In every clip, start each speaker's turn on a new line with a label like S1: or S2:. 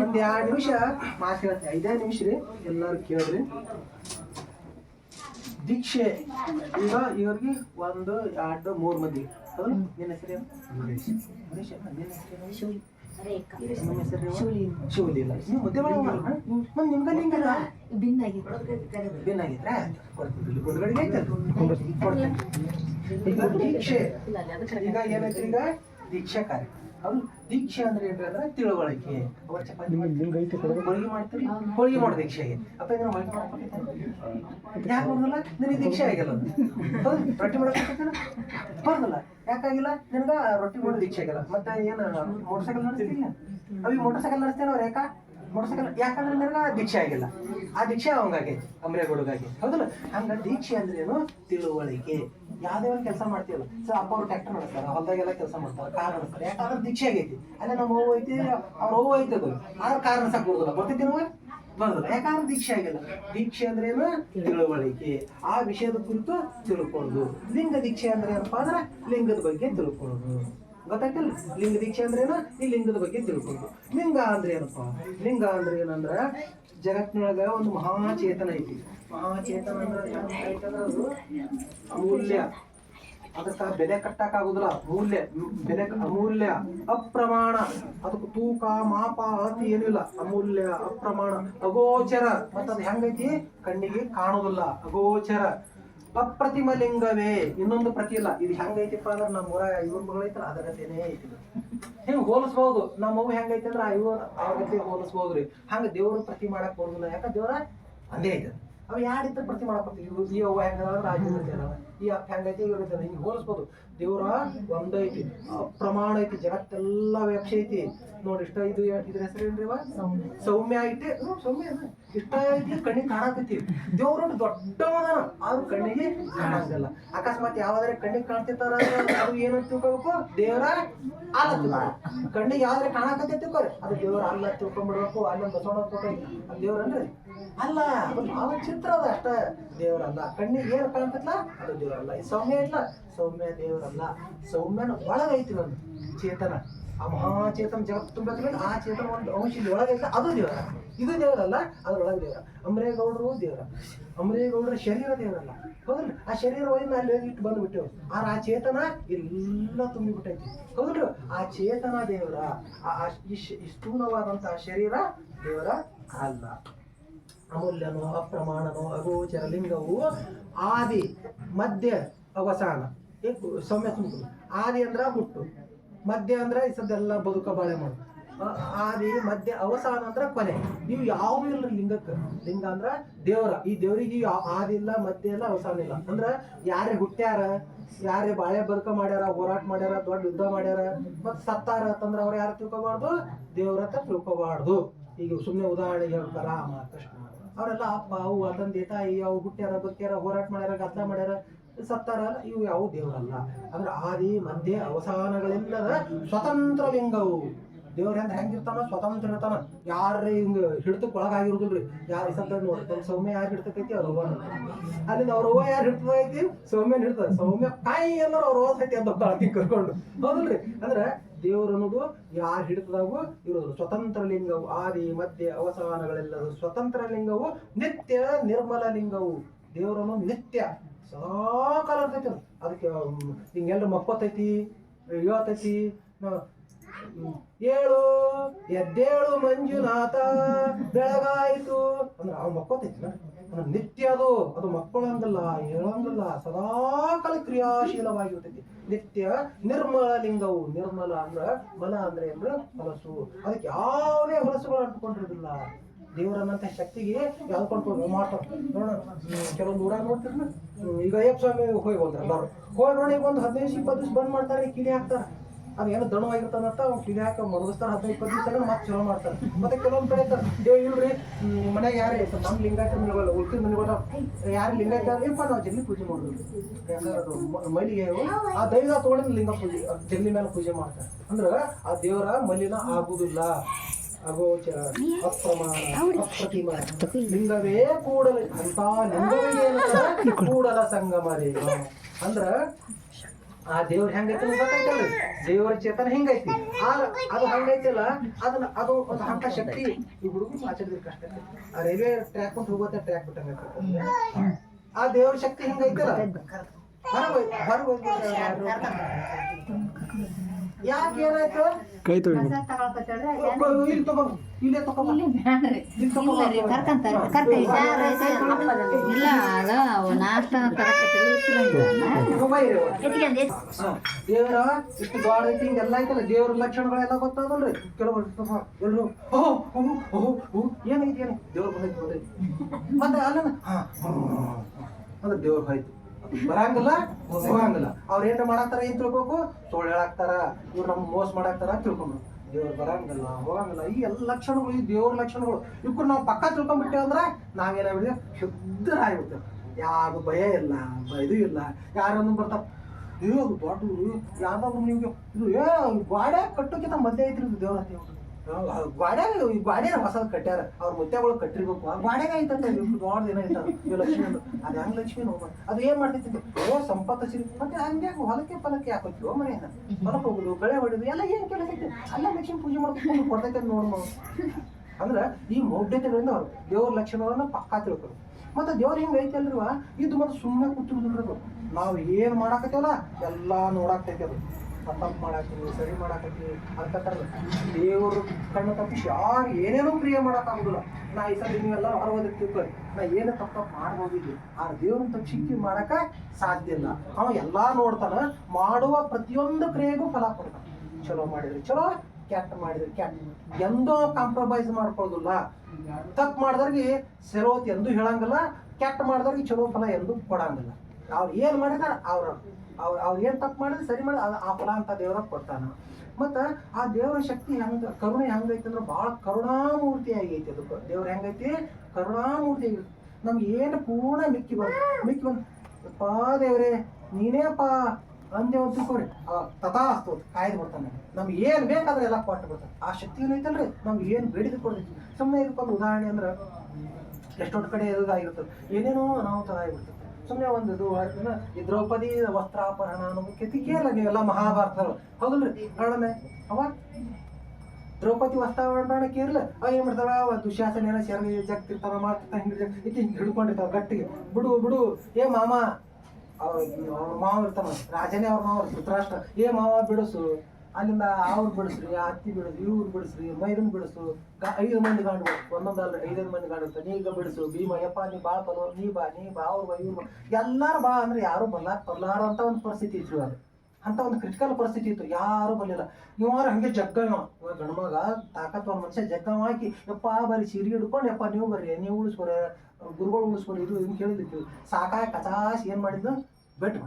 S1: ಒಂದ್ ಎರಡು ನಿಮಿಷ ಮಾತು ಹೇಳ್ತೀನಿ. ಐದೇ ನಿಮಿಷ ರೀ, ಎಲ್ಲರೂ ಕೇಳ್ರಿ. ದೀಕ್ಷೆ. ಈಗ ಇವ್ರಿಗೆ ಒಂದು ಎರಡು ಮೂರು ಮಂದಿ. ನಿನ್ನ ಶಿವಲಿಲ್ಲ ದೀಕ್ಷೆ. ಈಗ ಏನಾಯ್ತು ಈಗ? ದೀಕ್ಷಾ ಕಾರ್ಯ ಹೌದು ದೀಕ್ಷೆ ಅಂದ್ರೆ ಏನ್ರಿ ಅಂದ್ರೆ ತಿಳುವಳಿಕೆ. ಅವ್ರ ಚಪಾತಿ ಮಾಡಿ ಹೋಳಿಗೆ ಮಾಡ್ತೀರಿ? ಹೋಳಿಗೆ ಮಾಡೋ ದೀಕ್ಷೆಗೆ ಅಪ್ಪ ಇದನ್ನ ಹೋಳಿಗೆ ಮಾಡಕ್ಕೆ ಯಾಕೆ ಬರೋದಿಲ್ಲ? ನಿನಗೆ ದೀಕ್ಷೆ ಆಗಿಲ್ಲ ಅದು. ಹೌದು ರೊಟ್ಟಿ ಮಾಡಕ್ಕೆ ಬರೋದಿಲ್ಲ. ಯಾಕಾಗಿಲ್ಲ ನಿನಗ ರೊಟ್ಟಿ ಮಾಡೋ ದೀಕ್ಷೆ ಆಗಿಲ್ಲ. ಮತ್ತೆ ಏನು ಮೋಟರ್ ಸೈಕಲ್ ನಡೆಸ್ತಿಲ್ಲ ಅವಿ ಮೋಟರ್ ಸೈಕಲ್ ನಡೆಸ್ತೇನೋ ಯಾಕ? ಮೋಟರ್ ಸೈಕಲ್ ಯಾಕಂದ್ರೆ ನಿನಗ ದೀಕ್ಷೆ ಆಗಿಲ್ಲ. ಆ ದೀಕ್ಷೆ ಅವಂಗಾಗಿ ಅಮ್ರೇಗೌಡಗಾಗಿ ಹೌದಲ್ಲ? ಹಂಗ ದೀಕ್ಷೆ ಅಂದ್ರೆ ಏನು ತಿಳುವಳಿಕೆ. ಯಾವ್ದೇ ಒಂದು ಕೆಲಸ ಮಾಡ್ತೀವಲ್ಲ. ಸೊ ಅಪ್ಪ ಅವ್ರು ಟ್ರ್ಯಾಕ್ಟರ್ ಮಾಡ್ತಾರೆ ಹೊಲದಾಗೆಲ್ಲ ಕೆಲಸ ಮಾಡ್ತಾರೆ ಕಾರ್ ನಡೆಸ್ತಾರೆ ಯಾಕಂದ್ರೆ ದೀಕ್ಷೆ ಆಗೈತಿ. ಅಲ್ಲೇ ನಮ್ಮ ಅವ್ವ ಐತಿ, ಅವ್ರ ಅವ್ವ ಐತಿ ಆದ್ರೆ ಕಾರ್ ನಡ್ಸಕ್ ಬರೋದಿಲ್ಲ. ಗೊತ್ತೈತಿ ಬರೋದಿಲ್ಲ. ಯಾಕಂದ್ರೆ ದೀಕ್ಷೆ ಆಗಿಲ್ಲ. ದೀಕ್ಷೆ ಅಂದ್ರೆ ಏನು? ತಿಳುವಳಿಕೆ. ಆ ವಿಷಯದ ಕುರಿತು ತಿಳ್ಕೊಳ್ಳೋದು. ಲಿಂಗ ದೀಕ್ಷೆ ಅಂದ್ರೆ ಏನಪ್ಪ ಅಂದ್ರೆ ಲಿಂಗದ ಬಗ್ಗೆ ತಿಳ್ಕೊಳ್ಳೋದು. ಗೊತ್ತಾಗ್ತಿಲ್ಲ ಲಿಂಗ ದೀಕ್ಷೆ ಅಂದ್ರೆ ಏನು? ಈ ಲಿಂಗದ ಬಗ್ಗೆ ತಿಳ್ಕೊಳ್ಳೋದು. ಲಿಂಗ ಅಂದ್ರೆ ಏನಪ್ಪ? ಲಿಂಗ ಅಂದ್ರೆ ಏನಂದ್ರೆ ಜಗತ್ತಿನೊಳಗ ಒಂದು ಮಹಾಚೇತನ ಐತಿ. ಅಮೂಲ್ಯ. ಅದಕ್ಕ ಬೆಲೆ ಕಟ್ಟಕ್ಕಾಗುದಿಲ್ಲ ಮೂಲ್ಯ ಬೆಲೆ ಅಮೂಲ್ಯ. ಅಪ್ರಮಾಣ. ಅದಕ್ಕೆ ತೂಕ, ಮಾಪ ಅತಿ ಏನಿಲ್ಲ ಅಮೂಲ್ಯ, ಅಪ್ರಮಾಣ. ಅಗೋಚರ. ಮತ್ತ ಅದು ಹೆಂಗೈತಿ? ಕಣ್ಣಿಗೆ ಕಾಣುದಿಲ್ಲ. ಅಗೋಚರ. ಅಪ್ರತಿಮ ಲಿಂಗವೇ ಇನ್ನೊಂದು ಪ್ರತಿ ಇಲ್ಲ. ಇದು ಹೆಂಗೈತಿಪ್ಪ ಅಂದ್ರೆ ನಮ್ಮ ಊರ ಇವ್ರ ಮಗಳೈತಲ್ಲ, ಅದರ ಐತಿ ಹಿಂಗೆ ಹೋಲಿಸ್ಬಹುದು ನಮ್ಮ ಅವು ಹೆಂಗೈತಿ ಅಂದ್ರೆ ಇವ್ರ ಅವ್ರ ಜೊತೆ ಹೋಲಿಸ್ಬೋದ್ರಿ. ಹಂಗ ದೇವ್ರ ಪ್ರತಿ ಮಾಡಕ್ ಬರುದಿಲ್ಲ. ಯಾಕ ದೇವ್ರ? ಅಂದೇ ಐತೆ ಅವ್ ಯಾರಿದ್ದ ಪ್ರತಿ ಮಾಡಕ್ ಬರ್ತೀವಿ ಇವ್ರು ಈ ಅವ್ವ ಹೆಂಗ ರಾಜ್ಯ ಈ ಅಪ್ಪ ಹೆಂಗೈತಿ ಇವ್ರ ಹಿಂಗ್ ಹೋಲಿಸ್ಬೋದು. ದೇವ್ರ ಒಂದೈತಿ ಪ್ರಮಾಣ ಐತಿ ಜಗತ್ತೆಲ್ಲ ವ್ಯಾಪ್ಸಿ ಐತಿ. ನೋಡಿ ಇಷ್ಟ ಇದು ಇದ್ರ ಹೆಸರು ಏನ್ರಿ? ಸೌಮ್ಯ. ಐತಿ. ಸೌಮ್ಯ ಸೌಮ್ಯ ಐತಿ ಕಣ್ಣಿಗೆ ಕಾಣಾಕತ್ತೀವಿ. ದೇವ್ರ ದೊಡ್ಡವದಾನ ಆದ್ರೂ ಕಣ್ಣಿಗೆ ಕಾಣಂಗಿಲ್ಲ. ಅಕಸ್ಮಾತ್ ಯಾವ್ದಾರ ಕಣ್ಣಿಗೆ ಕಾಣ್ತಿರ್ತಾರ ಅದು ಏನು ತಿಳ್ಕೊಬೇಕು? ದೇವ್ರ ಅಲ್ಲ ಕಣ್ಣಿಗೆ ಯಾವ್ದಾರ ಕಾಣಕತ್ತೆ ತಿಳ್ಕೊರಿ. ಅದು ದೇವ್ರ ಅಲ್ಲ ತಿಳ್ಕೊಂಡ್ಬಿಡ್ಬೇಕು ಅಲ್ಲೊಂದು ಬಸವಣ್ಣ ಫೋಟೋ ಅದು ದೇವ್ರನ್ರಿ ಅಲ್ಲ, ಅದು ಭಾವ ಚಿತ್ರ ಅದ ಅಷ್ಟ. ದೇವ್ರಲ್ಲ ಕಣ್ಣಿಗೆ ಏನು ಕಾಣ್ತೈತ್ಲ? ಅದು ದೇವ್ರಲ್ಲ ಸೌಮ್ಯ ಐತ್ಲ? ಸೌಮ್ಯ ದೇವ್ರಲ್ಲ ಸೌಮ್ಯನ ಒಳಗೈತಿ ನಾನು ಚೇತನ. ಆ ಮಹಾಚೇತನ ಜಗತ್ತು ತುಂಬ ಆ ಚೇತನ ಒಂದು ಅಂಶ ಇಲ್ಲಿ ಒಳಗೈತೆ ಅದು ದೇವರ. ಇದು ದೇವರಲ್ಲ, ಅದ್ರೊಳಗೆ ದೇವರ. ಅಮರೇಗೌಡರು ದೇವರ. ಅಮರೇಗೌಡರ ಶರೀರ ದೇವರಲ್ಲ. ಹೌದ್ರಿ? ಆ ಶರೀರ ಒಯ್ದು ಅಲ್ಲಿ ಹೋಗಿಟ್ಟು ಬಂದ್ಬಿಟ್ಟೆವು ಆ ಆ ಚೇತನ ಎಲ್ಲ ತುಂಬಿಬಿಟ್ಟೈತಿ ಹೌದಲ್ರಿ ಆ ಚೇತನ ದೇವರ, ಆ ಸ್ಥೂಲವಾದಂತಹ ಶರೀರ ದೇವರ ಅಲ್ಲ. ಅಮೂಲ್ಯನೋ, ಅಪ್ರಮಾಣನೋ, ಅಗೋಚರ ಲಿಂಗವು ಆದಿ ಮಧ್ಯ ಅವಸಾನ. ಸೌಮ್ಯ ತುಂಬ ಆದಿ ಅಂದ್ರೆ ಹುಟ್ಟು. ಮಧ್ಯ ಅಂದ್ರೆ ಈ ಸದ್ದೆಲ್ಲ ಬದುಕ ಬಾಳೆ ಮಾಡು ಆದಿ ಮಧ್ಯ ಅವಸಾನ ಅಂದ್ರ ಕೊನೆ. ನೀವು ಯಾವ ಇಲ್ರಿ ಲಿಂಗಕ್ಕೆ. ಲಿಂಗ ಅಂದ್ರ ದೇವರ. ಈ ದೇವರಿಗೆ ಆದಿ ಇಲ್ಲ ಮಧ್ಯ ಇಲ್ಲ, ಅವಸಾನ ಇಲ್ಲ. ಅಂದ್ರ ಯಾರೇ ಹುಟ್ಟ್ಯಾರ, ಯಾರೇ ಬಾಳೆ ಬದುಕ ಮಾಡ್ಯಾರ, ಹೋರಾಟ ಮಾಡ್ಯಾರ, ದೊಡ್ಡ ಯುದ್ಧ ಮಾಡ್ಯಾರ ಮತ್ ಸತ್ತಾರ ಅಂತಂದ್ರ ಅವ್ರ ಯಾರು ತಿಳ್ಕೊಬಾರ್ದು? ದೇವ್ರ ಹತ್ರ ತಿಳ್ಕೊಬಾರ್ದು. ಈಗ ಸುಮ್ಮನೆ ಉದಾಹರಣೆ ಹೇಳ್ತಾರ ರಾಮ, ಕೃಷ್ಣ. ಅವರೆಲ್ಲ ಅಪ್ಪ ಅವು ತಂದೆ, ತಾಯಿ ಅವು ಹುಟ್ಟ್ಯಾರ, ಬದುಕ್ಯಾರ, ಹೋರಾಟ ಮಾಡ್ಯಾರ ಗದ್ಲ ಮಾಡ್ಯಾರ. ಸತ್ತಾರ ಇವು ಯಾವ ದೇವರಲ್ಲ. ಅಂದ್ರೆ ಆದಿ ಮಧ್ಯೆ ಅವಸಾನಗಳೆಲ್ಲದ ಸ್ವತಂತ್ರ ಲಿಂಗವು ದೇವ್ರ ಹೆಂಗ್ ಹೆಂಗಿರ್ತಾನ ಸ್ವತಂತ್ರ ಇರ್ತಾನ ಯಾರೇ ಹಿಂಗ ಹಿಡ್ತಕ್ ಒಳಗಾಗಿರುದಿಲ್ರಿ. ಯಾರು ಸತ್ತ ನೋಡ್ರಿ. ತಮ್ಮ ಸೌಮ್ಯ ಯಾರು ಹಿಡ್ತೈತಿ ಅವ್ರ ಅವ್ವ ಅಲ್ಲಿಂದ ಅವ್ರ ಅವ್ವ ಯಾರು ಹಿಡ್ತದೈತಿ ಸೌಮ್ಯನ ಹಿಡ್ತದ. ಸೌಮ್ಯ ಕಾಯಿ ಅಂದ್ರೆ ಅವ್ರ ಅವ್ವ ಸೈತಿ ಅಂತ ಅಳ್ತಿ ಕರ್ಕೊಂಡು. ಹೌದಲ್ರಿ? ಅಂದ್ರೆ ದೇವ್ರ ಅನ್ನೋದು ಯಾರು ಹಿಡಿತದಾಗೂ ಇರೋದು ಸ್ವತಂತ್ರ ಲಿಂಗವು ಆದಿ, ಮಧ್ಯ, ಅವಸಾನಗಳೆಲ್ಲದು ಸ್ವತಂತ್ರ ಲಿಂಗವು ನಿತ್ಯ ನಿರ್ಮಲ ಲಿಂಗವು ದೇವರನ್ನು ನಿತ್ಯ ಸದಾ ಕಾಲ ಇರ್ತೈತಿ ಅದು. ಅದಕ್ಕೆ ಹಿಂಗೆಲ್ಲ ನ- ಹ್ಮ್, ಏಳು ಎದ್ದೇಳು ಮಂಜುನಾಥ ಬೆಳಗಾಯಿತು. ಅಂದ್ರೆ ಅವ್ನು ಮಕ್ಕೋತೈತಿ ಅಂದ್ರೆ ನಿತ್ಯ ಅದು ಅದು ಮಕ್ಕಳಂಗಲ್ಲ ಹೇಳಂದಲ್ಲ ಸದಾಕಾಲ ಕ್ರಿಯಾಶೀಲವಾಗಿರ್ತೈತಿ. ನಿತ್ಯ ನಿರ್ಮಲ ಲಿಂಗವು ನಿರ್ಮಲ ಅಂದ್ರ ಮಲ ಅಂದ್ರೆ ಅಂದ್ರೆ ಹೊಲಸು ಅದಕ್ಕೆ ಯಾವುದೇ ಹೊಲಸುಗಳು ಅಂಟ್ಕೊಂಡಿರೋದಿಲ್ಲ ದೇವರನ್ನಂತ ಶಕ್ತಿಗೆ ಯಾವ್ಕೊಂಡು ಮಾಡ್ತಾರೆ ನೋಡೋಣ. ಕೆಲವೊಂದು ಊರಾಗ ನೋಡ್ತೀರ ಈಗ ಅಯ್ಯಪ್ಪ ಸ್ವಾಮಿ ಹೋಗಿ ಹೋದ್ರೆ ಎಲ್ಲರೂ. ಹೋಗಿ ನೋಡಿ, ಈಗ ಒಂದು ಹದಿನೈದು ಇಪ್ಪತ್ತು ದಿವಸ ಬಂದ್ ಮಾಡ್ತಾರೆ ಕಿಡಿ ಹಾಕ್ತಾರೆ. ಅದು ಏನೋ ದಣವಾಗಿರ್ತಾನಂತ ಅವ್ನು ಕಿಡಿ ಹಾಕಿ ಮರುಗಿಸ್ತಾರೆ ಹದಿನೈದು, ಇಪ್ಪತ್ತು ದಿವಸ ಮತ್ತೆ ಚಲೋ ಮಾಡ್ತಾರೆ. ಮತ್ತೆ ಕೆಲವೊಂದು ಕಡೆ ದೇವ್ ಇಲ್ರಿ ಮನೆಗೆ ಯಾರೇ ನಮ್ ನಮ್ಮ ಲಿಂಗಾಯತ ಮನೆಗಳು, ಉಳ್ಕಿದ ಮನೆಗಳ ಯಾರು ಲಿಂಗಾಯತ ಏನ್ಪ ನಾವು ಜಲ್ಲಿ ಪೂಜೆ ಮಾಡೋದು. ಮೈಲಿಗೆ ಆ ದೈವ ತಗೊಂಡು ಲಿಂಗ ಪೂಜೆ, ಜಲ್ಲಿ ಮೇಲೆ ಪೂಜೆ ಮಾಡ್ತಾರೆ. ಅಂದ್ರೆ ಆ ದೇವರ ಮಲಿನ ಆಗುದಿಲ್ಲ. ಅಗೋಚರ ಅಪ್ರಮಾಣ ಅಪ್ರತಿಮ. ಲಿಂಗವೇ ಕೂಡಲ ಅಂತ ಲಿಂಗವೇ ಏನಂತಾರ? ಕೂಡಲ ಸಂಗಮ ದೇವ. ಅಂದ್ರ ಆ ದೇವ್ರ ಹೆಂಗೈತಿ ಗೊತ್ತೈತಲ್ರಿ ದೇವರ ಚೇತನ ಹೆಂಗೈತಿ ಅದು ಹಂಗೈತಿಲ್ಲ ಅದನ್ನ ಅದು ಒಂದು ಹಂತ ಶಕ್ತಿ ಈ ಹುಡುಗರು ಆಚರಿಸಬೇಕು ಅಷ್ಟೇ. ಆ ರೈಲ್ವೆ ಟ್ರ್ಯಾಕ್ ಅಂತ ಹೋಗುತ್ತೆ ಟ್ರ್ಯಾಕ್ ಬಿಟ್ಟಂಗ ಆ ದೇವ್ರ ಶಕ್ತಿ ಹೆಂಗೈತಲ್ಲ ಹೊರಗೆ ಹೊರಗೆ ಯಾಕೆ ಏನಾಯ್ತು?
S2: ಕೈ ತೊಳಿ
S1: ಇಲ್ಲಿ ತಗೋ ಇಲ್ಲೇ ತಗೋ
S3: ನಾಷ್ಟ
S1: ದೇವರ ಇಷ್ಟು ಐತಿ ಹಿಂಗೆಲ್ಲ ಐತಲ್ಲ ದೇವ್ರ ಲಕ್ಷಣಗಳೆಲ್ಲ ಗೊತ್ತಾದಲ್ರಿ ಕೆಲವರು ಎಲ್ರು ಓ ಓಹೋ ಓ ಓ ಏನೈತಿ ಏನು? ದೇವ್ರ ಬಂದೈತಿ ಮತ್ತೆ ಅಲ್ಲ ಹಾ. ಅಂದ್ರೆ ದೇವ್ರ ಹೋಯ್ತು ಬರಂಗಿಲ್ಲ, ಹೋಗಂಗಿಲ್ಲ. ಅವ್ರ ಏನ್ರ ಮಾಡಾಕ್ತಾರ ಏನ್ ತಿಳ್ಕೊಬೇಕು ಸುಳ್ಳು ಹೇಳಾಕ್ತಾರ, ಇವ್ರು ನಮ್ಗೆ ಮೋಸ ಮಾಡಾಕ್ತಾರ ತಿಳ್ಕೊಬೇಕು ದೇವ್ರು ಬರಂಗಿಲ್ಲ, ಹೋಗಂಗಿಲ್ಲ. ಈ ಎಲ್ಲ ಲಕ್ಷಣಗಳು, ಈ ದೇವ್ರ ಲಕ್ಷಣಗಳು ಇವ್ರು ನಾವು ಪಕ್ಕ ತಿಳ್ಕೊಂಡ್ಬಿಟ್ಟೆ ಅಂದ್ರೆ ನಾವೇನಾಗ್ಬಿಡ್ತೀವಿ ಶುದ್ಧ ಆಗ್ಬಿಡ್ತೇವೆ. ಯಾರು ಭಯ ಇಲ್ಲ ಇದು ಇಲ್ಲ. ಯಾರನ್ನು ಬರ್ತಾರ ದೇವ್ರು ಬಾಟು ಯಾವ್ದಾದ್ರು ನಿಮ್ಗೆ ಇದು, ಏ ಗಾಡೆ ಕಟ್ಟೋಕ್ಕಿಂತ ಮದ್ದೆ ಐತ್ರಿ ದೇವ್ರ ಅಂತ ಗಾಡ್ಯಾಗ ಈ ಗಾಡ್ಯಾಗ ಹೊಸದ್ ಕಟ್ಟ್ಯಾರ ಅವ್ರ ಮುತ್ತೆಗಳು ಕಟ್ಟಿರ್ಬೇಕು. ಆ ಗ್ವಾಡ್ಯಾಗ ಐತಂತ ಏನ ಐತಾರ ಇದು ಲಕ್ಷ್ಮಿ ಅದು ಹೆಂಗ್ ಲಕ್ಷ್ಮಿ ನೋಡ ಅದು ಏನ್ ಮಾಡ್ತೈತಿ? ಓ, ಸಂಪತ್ತ ಸಿರಿ ಮತ್ತೆ ಹಂಗೆ ಹೊಲಕ್ಕೆ ಫಲಕ್ಕೆ ಹಾಕೋತೀವೋ ಮನೆಯನ್ನ ಹೊಲಕ್ಕೆ ಹೋಗುದು ಬೆಳೆ ಹೊಡೆದು, ಎಲ್ಲ ಏನ್ ಕೆಲಸ ಐತಿ? ಅಲ್ಲ ಲಕ್ಷ್ಮಿ ಪೂಜೆ ಮಾಡ್ಕೊಂಡು ಕೊಡ್ತೈತೆ ನೋಡ್ ನಾವು ಅಂದ್ರ ಈ ಮೌಢ್ಯತೆಗಳಿಂದ ಅವ್ರು ದೇವ್ರ ಲಕ್ಷಣಗಳನ್ನ ಪಕ್ಕಾ ತಿಳ್ಕೊಂಡು ಮತ್ತೆ ದೇವ್ರ ಹಿಂಗ ಐತಿ ಅಲ್ರಿವ ಇದು ಮತ್ತೆ ಸುಮ್ಮನೆ ಕೂತಿರುದಿಲ್ಲ ನಾವು ಏನ್ ಮಾಡಾಕತ್ತೇವಲ್ಲ, ಎಲ್ಲಾ ನೋಡಾಕ್ತೈತಿ ಅದು. ತಪ್ಪು ಮಾಡಾಕತ್ತೀವಿ, ಸರಿ ಮಾಡಾಕತ್ತೀವಿ ಅಂತ ದೇವರು ಕಣ್ಣು ತಪ್ಪಿಸಿ ಯಾರು ಏನೇನೋ ಕ್ರಿಯೆ ಮಾಡಕ್ಕಾಗುದಿಲ್ಲ. ನಾ ಈ ಸಲ ನೀವೆಲ್ಲ ಹೊರಗೋದಿ ತಿಳ್ಕೊಳ್ಳಿ ನಾ ಏನು ತಪ್ಪ ಮಾಡ್ಬೋದಿದ್ವಿ ಆ ದೇವ್ರನ್ನ ತಪ್ಪಿಸಿ ಮಾಡಕ ಸಾಧ್ಯ ಇಲ್ಲ. ಅವ ಎಲ್ಲ ನೋಡ್ತಾನ, ಮಾಡುವ ಪ್ರತಿಯೊಂದು ಕ್ರಿಯೆಗೂ ಫಲ ಕೊಡ್ತಾನ. ಚಲೋ ಮಾಡಿದ್ರಿ ಚಲೋ, ಕೆಟ್ಟ ಮಾಡಿದ್ರಿ ಕೆಟ್ಟ. ಎಂದೋ ಕಾಂಪ್ರಮೈಸ್ ಮಾಡ್ಕೊಳ್ಳೋದಿಲ್ಲ. ತಪ್ಪು ಮಾಡಿದವ್ರಿಗೆ ಸೆರೋತ್ ಎಂದು ಹೇಳಂಗಿಲ್ಲ, ಕೆಟ್ಟ ಮಾಡಿದವ್ರಿಗೆ ಚಲೋ ಫಲ ಎಂದು ಕೊಡಂಗಿಲ್ಲ. ಅವ್ರು ಏನ್ ಮಾಡಿದಾರ ಅವ್ರ ಅವ್ರು ಅವ್ರು ಏನು ತಪ್ಪು ಮಾಡಿದ್ರೆ ಸರಿ ಮಾಡಿ ಆ ಫಲ ಅಂತ ದೇವ್ರ ಕೊಡ್ತಾನೆ. ಮತ್ತು ಆ ದೇವರ ಶಕ್ತಿ ಹೆಂಗೆ, ಕರುಣೆ ಹೆಂಗೈತೆ ಅಂದ್ರೆ ಬಹಳ ಕರುಣಾಮೂರ್ತಿ ಆಗೈತಿ ಅದು. ದೇವ್ರ ಹೆಂಗೈತಿ ಕರುಣಾಮೂರ್ತಿ ನಮ್ಗೆ ಏನು ಪೂರ್ಣ ಮಿಕ್ಕಿ ಬಂದು ಮಿಕ್ಕಿ ಬಂದು ಪಾ ದೇವ್ರೆ, ನೀನೇಪ್ಪ ಅಂದೆ ಒಂದು ತಿಳ್ಕೊರಿ. ತಥಾಸ್ತು ಕಾಯ್ದು ಬರ್ತಾನೆ ನಮ್ಗೆ ಏನು ಬೇಕಾದ್ರೆ ಎಲ್ಲ ಕೊಟ್ಟು ಬರ್ತಾನೆ ಆ ಶಕ್ತಿ ಏನೈತಲ್ರಿ ನಮ್ಗೆ ಏನು ಬೇಡಿಕೆ ಕೊಡ್ತೈತಿ ಸುಮ್ಮನೆ ಇದಕ್ಕೊಂದು ಉದಾಹರಣೆ ಅಂದ್ರೆ ಎಷ್ಟೊಂದು ಕಡೆ ಇದಾಗಿರ್ತದೆ. ಏನೇನೋ ಅನಾಹುತ ಆಗಿಬಿಡ್ತದೆ. ಸುಮ್ಮನೆ ಒಂದು ಇದು ದ್ರೌಪದಿ ವಸ್ತ್ರಾಪರಣ ಅನ್ನೋ ಮುಖ್ಯತೆ ಕೇಳಲ್ಲ ನೀವೆಲ್ಲ ಮಹಾಭಾರತದಲ್ಲ ಹೌದಲ್ರಿ? ನೋಡೋಣ ಅವ? ದ್ರೌಪದಿ ವಸ್ತ್ರಾಪರಣ ಕೇರ್ಲ ಅವ ಏನ್ ಮಾಡ್ತಾಳ? ದುಶ್ಯಾಸನ ಏನೋ ಸೇರಿ ಜಗ್ತಿರ್ತಾರ ಮಾಡ್ತಿರ್ತಾರ ಹಿಂಗೆ ಹಿಂಗೆ ಹಿಡ್ಕೊಂಡಿರ್ತಾವ ಗಟ್ಟಿಗೆ. ಬಿಡು ಬಿಡು. ಏ, ಮಾಮ. ಅವ್ರ ಮಾವ ಇರ್ತಾನ, ರಾಜನೇ ಅವ್ರ ಮಾವ, ಧೃತರಾಷ್ಟ್ರ. ಏ, ಮಾವ ಬಿಡಿಸು ಅಲ್ಲಿಂದ ಅವ್ರು ಬಿಡಿಸ್ರಿ, ಅತ್ತಿ ಬಿಡಿಸ್ರಿ, ಇವ್ರು ಬಿಡಿಸ್ರಿ ಮೈದನ್ ಬಿಡಿಸು ಐದು ಮಂದಿ ಗಾಂಡು ಒಂದೊಂದಲ್ಲ ಐದೈದು ಮಂದಿ ಗಾಂಡು ನೀ ಬಿಡಿಸು, ಭೀಮ, ಯಪ್ಪ, ನೀ ಬಾ ಬರೋ ನೀ ಬಾ ನೀ ಬಾ, ಅವ್ರು ಬಾ, ಇವ್ರು ಎಲ್ಲಾರು ಬಾ ಅಂದ್ರೆ ಯಾರು ಬರ್ಲಾಕ್ ಬರ್ಲಾರ ಅಂತ ಒಂದು ಪರಿಸ್ಥಿತಿ ಇತ್ತು ಅದು ಅಂತ ಒಂದು ಕ್ರಿಟಿಕಲ್ ಪರಿಸ್ಥಿತಿ ಇತ್ತು, ಯಾರು ಬರಲಿಲ್ಲ. ಇವಾರು ಹಂಗೆ ಜಗ್ಗ ಗಣಮಗ ತಾಕತ್ ಒಂದ್ ಮನುಷ್ಯ ಜಗ್ಗ ಹಾಕಿ, ಯಪ್ಪ ಬರಿ ಸೀರೆ ಹಿಡ್ಕೊಂಡು, ಯಪ್ಪ, ನೀವು ಬರ್ರಿ, ನೀವು ಉಳಿಸ್ಕೊರಿ, ಗುರುಗಳು ಉಳಿಸ್ಕೊರಿ, ಇದು ಹಿಂಗೆ ಕೇಳಿದ್ವಿ. ಸಾಕಾಗಿ ಕಚಾಶ್ ಏನು ಮಾಡಿದ್ದು ಬೆಟ್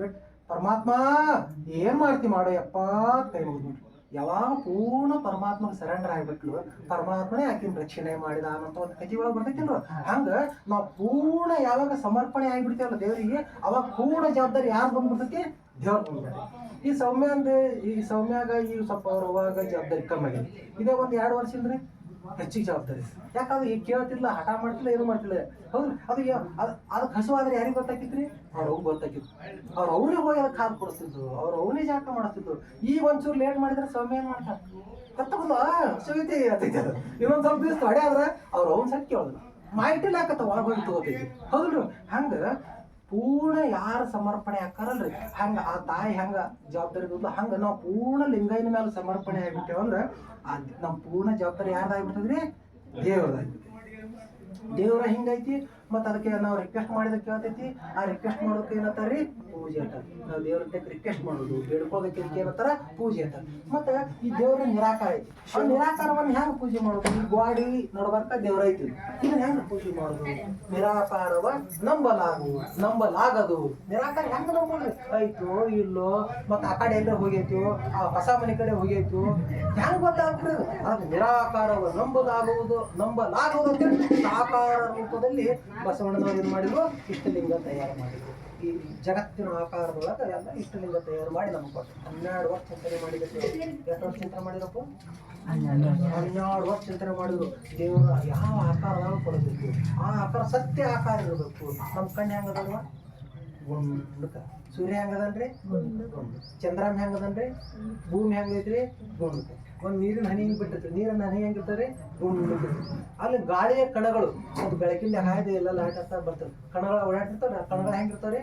S1: ಬೆಟ್ ಪರಮಾತ್ಮ, ಏನ್ ಮಾಡ್ತಿ ಮಾಡೋ ಯಪ್ಪ ಅಂತ ಕೈ ಮುಗಿದ್ಬಿಟ್ರು ಯಾವಾಗ ಪೂರ್ಣ ಪರಮಾತ್ಮನ ಸರೆಂಡರ್ ಆಗ್ಬಿಟ್ಲು, ಪರಮಾತ್ಮನೇ ಆಕಿನ ರಕ್ಷಣೆ ಮಾಡಿದ ಅನ್ನೋ ಒಂದು ಕಥೆ ಒಳಗೆ ಬರ್ತೈತಿಲ್ರ ಹಂಗ ನಾವು ಪೂರ್ಣ ಯಾವಾಗ ಸಮರ್ಪಣೆ ಆಗಿಬಿಡ್ತೀವಲ್ಲ ದೇವರಿಗೆ, ಅವಾಗ ಪೂರ್ಣ ಜವಾಬ್ದಾರಿ ಯಾರು ಬಂದ್ಬಿಡ್ತೈತಿ? ದೇವ್ರ ಬಂದ್ಬಿಡ್ತೈತಿ. ಈ ಸೌಮ್ಯ ಅಂದ್ರೆ, ಈ ಸೌಮ್ಯಾಗ ಈ ಸ್ವಲ್ಪ ಅವ್ರ ಅವಾಗ ಜವಾಬ್ದಾರಿ ಕಮ್ಮಿ ಆಗಿದೆ ಇದೇ ಒಂದು ಎರಡು ವರ್ಷ ಇಲ್ರಿ ಹೆಚ್ಚಿಗೆ ಜವಾಬ್ದಾರಿ. ಯಾಕಂದ್ರೆ ಈಗ ಕೇಳ್ತಿಲ್ಲ, ಹಠ ಮಾಡ್ತಿಲ್ಲ ಏನು ಮಾಡ್ತಿಲ್ಲ? ಹೌದು, ಅದು ಅದ್- ಅದಕ್ಕೆ ಹಸುವಾದ್ರೆ ಯಾರಿಗೆ ಗೊತ್ತಾಕಿತ್ರಿ? ಅವ್ರ ಗೊತ್ತಾಕಿತ್ತು. ಅವ್ರ ಅವ್ರಿಗೆ ಹೋಗಿ ಅದಕ್ಕೆ ಹಾಲು ಕೊಡಿಸ್ತಿದ್ರು. ಅವ್ರ ಅವನೇ ಜಾಕ ಮಾಡಿಸ್ತಿದ್ರು. ಈಗ ಒಂಚೂರು ಲೇಟ್ ಮಾಡಿದ್ರೆ ಸೌಮ್ಯ ಏನ್ ಮಾಡ್ತಾರೆ? ಕತ್ತಕೊಂಡು ಹಸುಗೈತಿ ಅಂತೈತಿ ಅದು ಇನ್ನೊಂದು ಸ್ವಲ್ಪ ದಿವಸ ಹೊಡೆ ಆದ್ರೆ ಅವ್ರ ಅವ್ನ ಸಕ್ಕಿ ಅವ್ರು ಮಾಹಿತಿ ಹಾಕತ್ತ ಒಳಗೆ ಹೋಗಿ ತಗೋತೀವಿ ಹೌದು ಹಂಗ ಪೂರ್ಣ ಯಾರು ಸಮರ್ಪಣೆ ಆಕಾರಲ್ರಿ ಹಂಗ ಆ ತಾಯಿ ಹಂಗ ಜವಾಬ್ದಾರಿ ಹಂಗ ನಾವು ಪೂರ್ಣ ಲಿಂಗಾಯಿನ ಮೇಲೆ ಸಮರ್ಪಣೆ ಆಗ್ಬಿಟ್ಟೇವಂದ್ರ ಆ ನಮ್ಮ ಪೂರ್ಣ ಜವಾಬ್ದಾರಿ ಯಾರ್ದಾಗ್ಬಿಟ್ಟದ್ರಿ? ದೇವ್ರದಾಗ್ಬಿಟ್ಟು ದೇವ್ರ ಹಿಂಗೈತಿ. ಮತ್ತ ಅದಕ್ಕೆ ನಾವು ರಿಕ್ವೆಸ್ಟ್ ಮಾಡಿದ ಕೇಳ್ತೈತಿ. ಆ ರಿಕ್ವೆಸ್ಟ್ ಮಾಡೋದಕ್ಕೆ ರೀ ಪೂಜೆ ಅಂತಾರೆ ನಾವು ದೇವ್ರ ರಿಕ್ವೆಸ್ಟ್ ಮಾಡೋದು. ಬೇಡ್ಕೋದಕ್ಕೆ ಏನಂತಾರ? ಪೂಜೆ ಅಂತಾರೆ ಮತ್ತ ಈ ದೇವ್ರ ನಿರಾಕಾರ ಐತಿ. ಆ ನಿರಾಕಾರವನ್ನ ಹ್ಯಾಂಗ ಪೂಜೆ ಮಾಡೋದು? ಈ ಗ್ವಾಡಿ ನಡ್ಬರ್ಕ ದೇವ್ರ ಐತಿ. ಇದನ್ನ ಹೆಂಗೆ ಪೂಜೆ ಮಾಡೋದು? ನಿರಾಕಾರವ ನಂಬಲಾಗು, ನಂಬಲಾಗದು. ನಿರಾಕಾರ ಹೆಂಗ ನಂಬಲ್ರಿ ಐತೋ ಇಲ್ಲೋ, ಮತ್ತ ಆ ಕಡೆ ಎಲ್ಲ ಹೋಗೈತೋ, ಆ ಹೊಸ ಮನೆ ಕಡೆ ಹೋಗೈತು ಹ್ಯಾಂಗ ಗೊತ್ತಾಗ್ತದೆ? ಅದು? ನಿರಾಕಾರವ ನಂಬಲಾಗುವುದು ನಂಬಲಾಗುವುದು ಸಾಕಾರ ರೂಪದಲ್ಲಿ ಬಸವಣ್ಣನವರು ಏನು ಮಾಡಿದ್ರು? ಇಷ್ಟಲಿಂಗ ತಯಾರು ಮಾಡಿದ್ರು. ಈ ಜಗತ್ತಿನ ಆಕಾರದೊಳಗ ಎಲ್ಲ ಇಷ್ಟಲಿಂಗ ತಯಾರು ಮಾಡಿ ನಮ್ಗೆ ಕೊಟ್ಟರು ಹನ್ನೆರಡು ವರ್ಷ ಚಿಂತನೆ ಮಾಡಿದ್ರು ಎಷ್ಟು ವರ್ಷ ಚಿಂತನೆ ಮಾಡಿದಪ್ಪ ಹನ್ನೆರಡು ವರ್ಷ ಚಿಂತನೆ ಮಾಡಿದ್ರು. ದೇವರ ಯಾವ ಆಕಾರದಾಗ ಕೊಡಬೇಕು? ಆ ಆಕಾರ ಸತ್ಯ ಆಕಾರ ಇರಬೇಕು. ನಮ್ಮ ಕಣ್ಣು ಹೆಂಗದಲ್ವ? ಗುಂಡಕ. ಸೂರ್ಯ ಹೆಂಗದನ್ರಿ? ಚಂದ್ರನ್ ಹೆಂಗದನ್ರಿ? ಭೂಮಿ ಹೆಂಗೈತ್ರಿ? ಗುಂಡು ಒಂದ್ ನೀರಿನ ಹನಿ ಹಿಂಗೆ ಬಿಟ್ಟಿತ್ತು? ನೀರಿನ ಹನಿ ಹೆಂಗಿರ್ತಾರೆ ಅಲ್ಲಿ ಗಾಳಿಯ ಕಣಗಳು, ಅದು ಬೆಳಕಿಂದ ಹಾಯ್ದು ಎಲ್ಲ ಲಾಟ್ ಆಗ್ತಾ ಬರ್ತದೆ. ಕಣಗಳ ಓಡಾಡ್ತಿರ್ತಾರೆ ಆ ಕಣಗಳು ಹೆಂಗಿರ್ತಾರೆ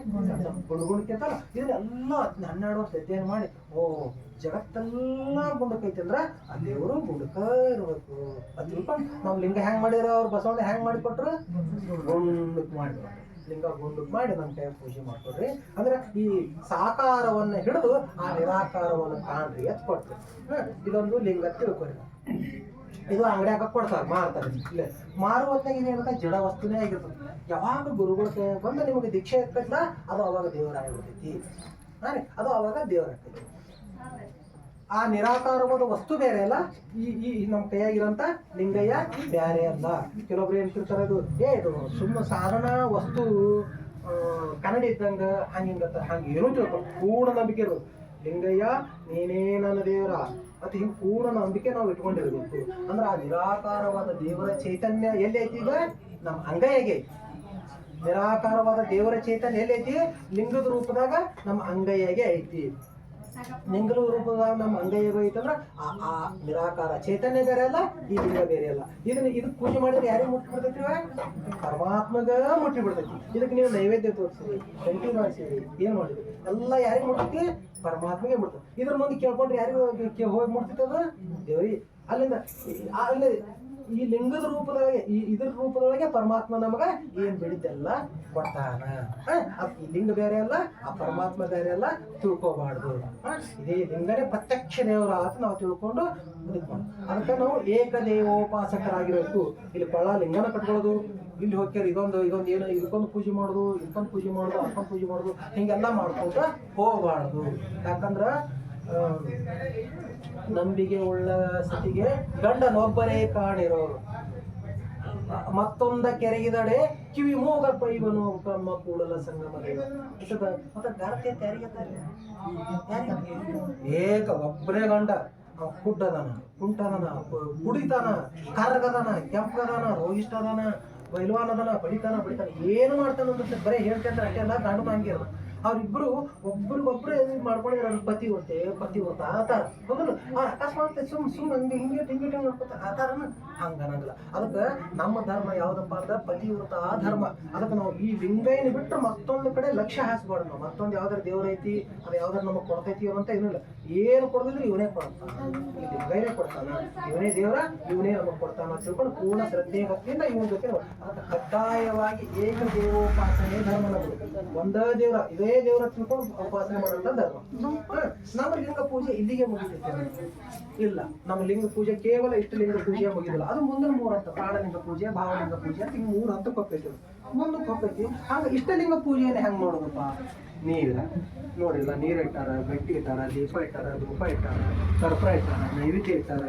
S1: ಗುಂಡು ಗುಂಡ್ಕಿರ್ತಾರ ಇದನ್ನೆಲ್ಲ ಹತ್ನ ಹನ್ನೆರಡು ವರ್ಷ ಅಧ್ಯಯನ ಮಾಡಿ, ಓ, ಜಗತ್ತೆಲ್ಲ ಗುಂಡಕ್ಕೈತಿ ಅಂದ್ರ ಆ ದೇವರು ಗುಂಡಕ ಇರ್ಬೇಕು. ಅದ್ ತಿಳ್ಕೊಂಡು ನಾವು ಲಿಂಗ ಹ್ಯಾಂಗ್ ಮಾಡಿರೋ ಅವ್ರು ಬಸವಣ್ಣ ಹ್ಯಾಂಗ್ ಮಾಡಿ ಕೊಟ್ರು ಗುಂಡಕ್ ಮಾಡಿ ಲಿಂಗ ಗುಂಡು ಮಾಡಿ ನಮ್ಮ ಕೈ ಪೂಜೆ ಮಾಡ್ಕೊಡ್ರಿ. ಅಂದ್ರೆ ಈ ಸಾಕಾರವನ್ನ ಹಿಡಿದು ಆ ನಿರಾಕಾರವನ್ನು ಕಾಣ್ರಿ ಅಂತ ಕೊಟ್ರಿ. ಇದೊಂದು ಲಿಂಗ ತಿಳ್ಕೊರಿ. ಇದು ಅಂಗಡಿಯಾಗ ಕೊಡ್ತಾರೆ, ಮಾರ್ತಾರೆ. ಇಲ್ಲ ಮಾರುವ ಏನಂತ ಜಡ ವಸ್ತುನೇ ಆಗಿರ್ತದೆ. ಯಾವಾಗ ಗುರುಗಳು ಬಂದು ನಿಮಗೆ ದೀಕ್ಷೆ ಇರ್ತಲ್ಲ ಅದು ಅವಾಗ ದೇವರಾಗಿರ್ತೈತಿ ಹಾಂ ಅದು ಅವಾಗ ದೇವರಾಗ್ತೈತಿ. ಆ ನಿರಾಕಾರವಾದ ವಸ್ತು ಬೇರೆ ಅಲ್ಲ, ಈ ಈ ನಮ್ಮ ಕೈಯಾಗಿರೋಂಥ ಲಿಂಗಯ್ಯ ಬೇರೆ ಅಲ್ಲ. ಕೆಲವೊಬ್ರು ಏನ್ ತಿರ್ತಾರೆ ಅದು, ಏ, ಇದು ಸುಮ್ಮ ಸಾಧನ ವಸ್ತು ಕನ್ನಡ ಇದ್ದಂಗ ಹಂಗಿಂಗತ್ತ ಹಂಗೆ ಏನೂ ತಿಳ್ಕೊ ಪೂರ್ಣ ನಂಬಿಕೆ ಇರೋದು. ಲಿಂಗಯ್ಯ, ನೀನೇ ನನ್ನ ದೇವರ. ಮತ್ತು ಹಿಂಗೆ ಪೂರ್ಣ ನಂಬಿಕೆ ನಾವು ಇಟ್ಕೊಂಡಿರ್ಬೇಕು. ಅಂದ್ರೆ ಆ ನಿರಾಕಾರವಾದ ದೇವರ ಚೈತನ್ಯ ಎಲ್ಲಿ ಐತಿ ಈಗ? ನಮ್ಮ ಅಂಗೈಯಾಗೆ ನಿರಾಕಾರವಾದ ದೇವರ ಚೈತನ್ಯ ಎಲ್ಲಿ ಐತಿ ಲಿಂಗದ ರೂಪದಾಗ ನಮ್ಮ ಅಂಗೈಯಾಗೆ ಐತಿ. ಲಿಂಗದ ರೂಪದಾಗ ನಮ್ಮ ಅಂಗೈ ಐತಂದ್ರ ಆ ನಿರಾಕಾರ ಚೈತನ್ಯ ಬೇರೆ ಅಲ್ಲ ಈ ಲಿಂಗ ಬೇರೆ ಅಲ್ಲ. ಇದನ್ನ ಇದಕ್ಕೆ ಪೂಜೆ ಮಾಡಿದ್ರೆ ಯಾರಿಗೆ ಮುಟ್ಟಿ ಬಿಡ್ತೈತಿ ಪರಮಾತ್ಮಗ ಮುಟ್ಟಿ ಬಿಡ್ತೈತಿ. ಇದಕ್ಕೆ ನೀವು ನೈವೇದ್ಯ ತೋರಿಸಿ ಗಂಟಿ ಮಾಡಿಸಿರಿ, ಏನ್ ಮಾಡಿದ್ರಿ? ಎಲ್ಲ ಯಾರಿಗೆ ಮುಟ್ಟಿ ಪರಮಾತ್ಮಗೆ ಮುಟ್ತೈತಿ. ಇದ್ರ ಮುಂದೆ ಕೇಳ್ಕೊಂಡ್ರೆ ಯಾರಿಗೂ ಹೋಗಿ- ಮುಟ್ತಿತ್ತದ ದೇವ್ರಿ ಅಲ್ಲಿಂದ ಅಲ್ಲಿ ಈ ಲಿಂಗದ ರೂಪದೊಳಗೆ, ಈ ಇದ್ರ ರೂಪದೊಳಗೆ ಪರಮಾತ್ಮ ನಮಗ ಏನ್ ಬೆಳಿತಲ್ಲ ಕೊಡ್ತಾನ? ಈ ಲಿಂಗ ಬೇರೆ ಅಲ್ಲ, ಆ ಪರಮಾತ್ಮ ಬೇರೆ ಅಲ್ಲ, ತಿಳ್ಕೊಬಾರ್ದು? ಇದೇ ಲಿಂಗನೇ ಪ್ರತ್ಯಕ್ಷ ದೇವರ ಅಂತ ನಾವು ತಿಳ್ಕೊಂಡು ಅದಕ್ಕೆ ನಾವು ಏಕದೇವೋಪಾಸಕರಾಗಿರಬೇಕು. ಇಲ್ಲಿ ಕೊಳ್ಳ ಲಿಂಗನ ಕಟ್ಕೊಳ್ಳೋದು, ಇಲ್ಲಿ ಹೋಗ್ಯಾರ ಇದೊಂದು ಇದೊಂದು ಏನು, ಇದಕ್ಕೊಂದು ಪೂಜೆ ಮಾಡೋದು, ಇದಕ್ಕೊಂದು ಪೂಜೆ ಮಾಡುದು, ಅದಕ್ಕೊಂದು ಪೂಜೆ ಮಾಡುದು, ಹಿಂಗೆಲ್ಲ ಮಾಡ್ಕೊಂತ ಹೋಗಬಾರ್ದು. ಯಾಕಂದ್ರ ನಂಬಿಕೆ ಉಳ್ಳ ಸ್ಥಿತಿಗೆ ಗಂಡನೊಬ್ಬರೇ ಕಾಣಿರೋರು ಮತ್ತೊಂದ ಕೆರೆಗಿದಡೆ ಕಿವಿ ಮೂಗ ಪೈವನು ಕಮ್ಮ ಕೂಡಲ ಸಂಗಮ ಏಕ ಒಬ್ಬರೇ ಗಂಡ ಕುಡ್ಡದನ, ಕುಂಟದನ, ಕುಡಿತಾನ, ಕರ್ಗದನ ಕೆಂಪದನ ರೋಗಿಷ್ಟದನ ಬೈಲ್ವಾನದನ, ಬಡಿತಾನ ಬಡಿತಾನ, ಏನು ಮಾಡ್ತಾನ ಬರೇ ಬರೀ ಹೇಳ್ತಂದ್ರೆ ಅಟ್ಟೆಲ್ಲ ಗಂಡು ಹಂಗಿರ ಅವ್ರಿಬ್ರು ಒಬ್ರಿಗೊಬ್ರು ಮಾಡ್ಕೊಂಡಿದ್ರ ಪತಿ ಹೊತ್ತೆ ಪತಿ ಹೊತ್ತ ಆತಾರ ಹೌದಲ್ಲ? ಅವ್ರು ಅಕಸ್ಮಾತ್ ಸುಮ್ ಸುಮ್ ಹಂಗೆ, ಹಿಂಗೆ ಹಿಂಗೆ ಮಾಡ್ಕೊತ ಆತಾರನ ಅನ್ನಂಗಿಲ್ಲ. ಅದಕ್ಕೆ ನಮ್ಮ ಧರ್ಮ ಯಾವ್ದಪ್ಪ ಅಂದ್ರೆ ಆ ಧರ್ಮ. ಅದಕ್ಕೆ ನಾವು ಈ ಲಿಂಗೈನ ಬಿಟ್ಟರೆ ಮತ್ತೊಂದು ಕಡೆ ಲಕ್ಷ್ಯ ಹಾಸ್ಬಾರ್ದು. ನಾವು ಮತ್ತೊಂದು ಯಾವ್ದಾರು ದೇವ್ರ ಐತಿ ಅದು ಯಾವ್ದಾರು ನಮಗೆ ಕೊಡ್ತೈತಿ ಅಂತ ಏನಿಲ್ಲ. ಏನು ಕೊಡದಿದ್ರೆ ಇವನೇ ಕೊಡ್ತಾನೆ ಇಲ್ಲಿ ಲಿಂಗೈನೇ ಕೊಡ್ತಾನ. ಇವನೇ ದೇವರ, ಇವನೇ ನಮಗೆ ಕೊಡ್ತಾನ ತಿಳ್ಕೊಂಡು ಪೂರ್ಣ ಶ್ರದ್ಧೆ ಭಕ್ತಿಯಿಂದ ಇವನ ಜೊತೆ ಅದಕ್ಕೆ ಕಡ್ಡಾಯವಾಗಿ ಏಕ ದೇವೋಪಾಸನೆ ಧರ್ಮ ಒಂದೇ ದೇವರ, ಇದೇ ದೇವರ ತಿಳ್ಕೊಂಡು ಉಪಾಸನೆ ಮಾಡೋಂಥ ಧರ್ಮ. ನಮ್ಮ ಲಿಂಗ ಪೂಜೆ ಇಲ್ಲಿಗೆ ಮುಗಿಸುತ್ತೆ ಇಲ್ಲ, ನಮ್ಮ ಲಿಂಗ ಪೂಜೆ ಕೇವಲ ಇಷ್ಟು ಲಿಂಗ ಪೂಜೆ ಮುಗಿದಿಲ್ಲ. ಅದು ಮುಂದಿನ ಮೂರು ಹಂತ, ಪ್ರಾಣಲಿಂಗ ಪೂಜೆ, ಭಾವಲಿಂಗ ಪೂಜೆ ಅಂತ ಹಿಂಗೆ ಮೂರು ಹಂತಕ್ಕೆ ಕೊಪ್ಪೈತಿ. ಮುಂದಕ್ಕೆ ಹೋಗ್ತೈತಿ ಹಂಗ ಇಷ್ಟಲಿಂಗ ಪೂಜೆಯನ್ನು ಹೆಂಗ್ ಮಾಡೋದಪ್ಪ? ನೀರ. ನೋಡಿಲ್ಲ, ನೀರು ಇಟ್ಟಾರ, ಗಟ್ಟಿ ಇಟ್ಟಾರ, ದೀಪ ಇಟ್ಟಾರ, ಧೂಪ ಇಟ್ಟಾರ ಕರ್ಪೂರ ಇಟ್ಟಾರ, ನೈವೇದ್ಯ ಇಟ್ಟಾರ.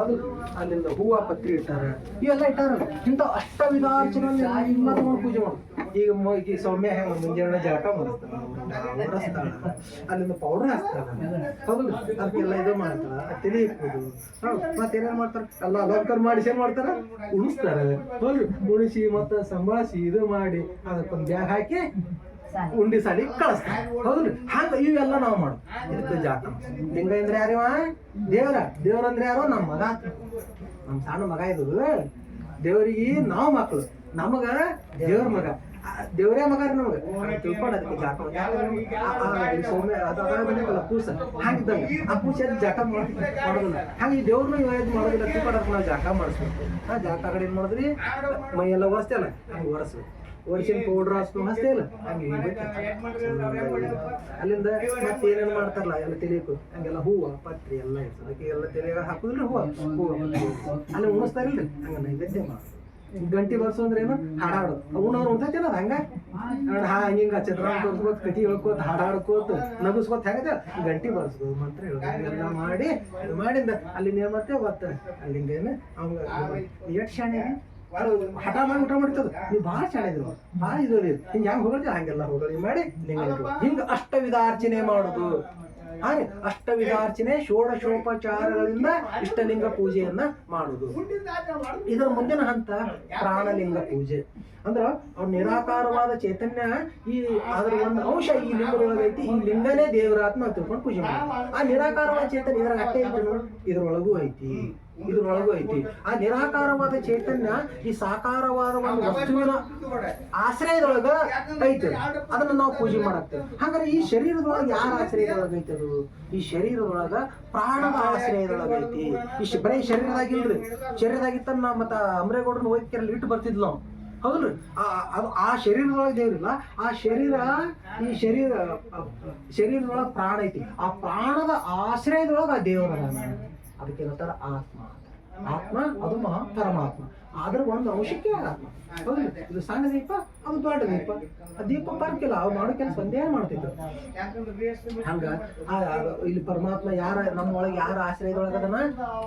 S1: ಅದು ಅಲ್ಲಿಂದ ಹೂವ, ಪತ್ರಿ ಇಟ್ಟಾರ. ಇವೆಲ್ಲ ಇಟ್ಟಾರ. ಇಂಥ ಅಷ್ಟ ವಿಧಾರ್ಚನೆ ತಗೊಂಡು ಪೂಜೆ ಮಾಡು. ಈಗ ಈಗ ಸೌಮ್ಯ ಹೆಂಗ ಮುಂಜಾನೆ ಜಳಕ ಮಾಡಿಸ್ತಾಳ. ಅಲ್ಲಿಂದ ಪೌಡರ್ ಹಾಕ್ತಾರ ಹೌದು ಅದಕ್ಕೆಲ್ಲ ಇದು ಮಾಡ್ತಾರ ತಲೆ ಇಟ್ಬೋದು ಮತ್ತೇನೇನ್ ಮಾಡ್ತಾರ? ಎಲ್ಲ ಅಲಂಕಾರ ಮಾಡಿಸಿ ಏನ್ ಮಾಡ್ತಾರ? ಉಣಿಸ್ತಾರ. ಹೌದು ಉಣಿಸಿ, ಮತ್ತೆ ಸಂಭಾಳಿಸಿ, ಇದು ಮಾಡಿ, ಅದಕ್ಕೊಂದು ಬ್ಯಾಗ್ ಹಾಕಿ ಉಂಡಿ ಸಾಲಿ ಕಳಿಸ್ತಾರೆ ಹೌದ್ರಿ? ಹಂಗ ಇವೆಲ್ಲ ನಾವು ಮಾಡು ಇದಕ್ಕೆ ಜಾತ. ಲಿಂಗ ಅಂದ್ರೆ ಯಾರಿವ ದೇವರ. ದೇವ್ರ ಅಂದ್ರೆ ಯಾರು? ನಮ್ಮ ಮಗ. ನಮ್ಮ ಸಣ್ಣ ಮಗ ಇದು. ದೇವರಿಗೆ ನಾವು ಮಕ್ಕಳು ನಮಗ ದೇವ್ರ ಮಗ. ದೇವರೇ ಮಗ ನಮಗ. ತಿಳ್ಕೊಂಡು ಅದಕ್ಕೆ ಜಾತ. ಆ- ಆ, ಈ ಸೌಮ್ಯ, ಅದು ಅದಾಗ ಬಂದಿತ್ತಲ್ಲ ಕೂಸ ಹಾಗಿದ್ದಂಗ. ಆ ಜಾಕ ಮಾಡ್- ಮಾಡೋದಿಲ್ಲ. ಹಂಗೆ ಈ ದೇವ್ರನ್ನ ಇದು ಮಾಡೋದಿಲ್ಲ? ನಾವು ಜಾಕ ಮಾಡಿಸ್ಬೇಕು. ಆ ಜಾಕ ಕಡೆ ಏನ್ ಮಾಡಿದ್ರಿ? ಮೈ ಎಲ್ಲ ಒರೆಸ್ತೇನೆ ಹಂಗೆ ಒರೆಸ್ಬೇಕು. ವರ್ಷಿನ ಪೌಡ್ರ್ ಹಾಸ್ಕೊಂಡು ಹಚ್ತೇ ಇಲ್ಲ. ಹಂಗೆ. ಅಲ್ಲಿಂದ ಮತ್ತೆ ಏನೇನು ಮಾಡ್ತಾರಲ್ಲ ಎಲ್ಲ ತಿಳಿಯಕು ಹಂಗೆಲ್ಲ ಹೂವ ಪತ್ರಿ ಎಲ್ಲ ಇರ್ತದೆ. ಅದಕ್ಕೆ ಎಲ್ಲ ತೆರೆಯಾಗ ಹಾಕುದಿಲ್ಲ ಹೂವ. ಹೂವ. ಅಲ್ಲಿ ಉಣಿಸ್ತಾರಿಲ್ರಿ ಹಂಗೆ ನೈವೇದ್ಯ ಮಾಡಿ ಗಂಟಿ ಬರ್ಸು ಅಂದ್ರೆ ಏನು? ಹಾಡಾಡು. ಉಣ್ಣವ್ರು ಉಣ್ತೈತಿಲ್ಲ ಹಂಗ? ಹಾ ಹಿಂಗ ಚಿತ್ರ ತೋರಿಸ್ಕೋತ ಕಟಿ ಹೇಳ್ಕೋತ ಹಾಡಾಡ್ಕೋತ ನಗಿಸ್ಕೋತ ಹೆಂಗದ ಗಂಟಿ ಬರ್ಸ್ಬೋದು ಮಂತ್ರ ಹೇಳಿ ಎಲ್ಲ ಮಾಡಿ ಮಾಡಿಂದ ಅಲ್ಲಿ ಏನ್ ಮಾಡ್ತೇವೆ ಅಲ್ಲಿಂದ ಏನು? ಎಷ್ಟು ಶಾಣೆ ಅದು ಹಠ ಮಾಡಿ ಊಟ ಮಾಡ್ತದ ನೀವು ಭಾಳ ಚೆನ್ನಾಗಿದ್ರು ಭಾಳ ಇದು ಹಿಂಗೆ ಹೆಂಗ್ ಹೊಗಳ್ತೀವಿ ಹಂಗೆಲ್ಲ ಹೋಗಲಿ ಮಾಡಿ. ಹಿಂಗ ಅಷ್ಟವಿಧ ಅರ್ಚನೆ ಮಾಡುದು. ಹಾ ರೀ ಅಷ್ಟವಿಧಾರ್ಚನೆ ಷೋಡಶೋಪಚಾರಗಳಿಂದ ಇಷ್ಟಲಿಂಗ ಪೂಜೆಯನ್ನ ಮಾಡುದು. ಇದರ ಮುಂದಿನ ಹಂತ ಪ್ರಾಣಲಿಂಗ ಪೂಜೆ. ಅಂದ್ರ ಅವ್ರ ನಿರಾಕಾರವಾದ ಚೈತನ್ಯ ಈ ಅದ್ರ ಒಂದು ಅಂಶ ಈ ಲಿಂಗದೊಳಗೈತಿ ಈ ಲಿಂಗನೇ ದೇವರಾತ್ಮ ತಿಳ್ಕೊಂಡು ಪೂಜೆ ಮಾಡಿ ಆ ನಿರಾಕಾರವಾದ ಚೈತನ್ಯ ಇದರ ಅಟ್ಟೆ ಇದ್ರೊಳಗೂ ಐತಿ. ಇದ್ರೊಳಗೂ ಐತಿ ಆ ನಿರಾಕಾರವಾದ ಚೈತನ್ಯ ಈ ಸಾಕಾರವಾದ ಒಂದು ವಸ್ತುವಿನ ಆಶ್ರಯದೊಳಗ ಐತೆ. ಅದನ್ನ ನಾವು ಪೂಜೆ ಮಾಡಾಕ್ತೇವೆ. ಹಾಗಾದ್ರೆ ಈ ಶರೀರದೊಳಗ ಯಾರ ಆಶ್ರಯದೊಳಗ ಐತೆ ಅದು? ಈ ಶರೀರದೊಳಗ ಪ್ರಾಣದ ಆಶ್ರಯದೊಳಗ ಐತಿ. ಈ ಶ- ಬರೀ ಶರೀರದಾಗಿಲ್ರಿ. ಶರೀರದಾಗಿತ್ತನ್ನ ಮತ್ತ ಅಮ್ರೇಗೌಡ್ರನ್ನ ಹೋಗಿ ಇಟ್ಟು ಬರ್ತಿದ್ಲು ನಾವು ಹೌದ್ರಿ? ಆ ಅದು ಆ ಶರೀರದೊಳಗೆ ದೇವ್ರಿಲ್ಲ. ಆ ಶರೀರ ಈ ಶರೀರ ಶರೀರದೊಳಗೆ ಪ್ರಾಣ ಐತಿ. ಆ ಪ್ರಾಣದ ಆಶ್ರಯದೊಳಗೆ ಆ ದೇವರ ಅದಕ್ಕೆ ಏನಂತಾರ ಆತ್ಮ ಆತ್ಮ ಅದು ಮಹಾ ಪರಮಾತ್ಮ. ಆದ್ರೆ ಒಂದು ಅಂಶಕ್ಕೆ ಆತ್ಮ. ಇದು ಸಣ್ಣ ದೀಪ ಅದು ದೊಡ್ಡ ದೀಪ. ಆ ದೀಪ ಬರ್ತಿಲ್ಲ ಅವು ಮಾಡೋ ಕೆಲಸ ಒಂದೇ ಮಾಡ್ತಿದ್ರು. ಹಂಗ ಇಲ್ಲಿ ಪರಮಾತ್ಮ ಯಾರ ನಮ್ಮ ಒಳಗೆ ಯಾರ ಆಶ್ರಯದೊಳಗದನ?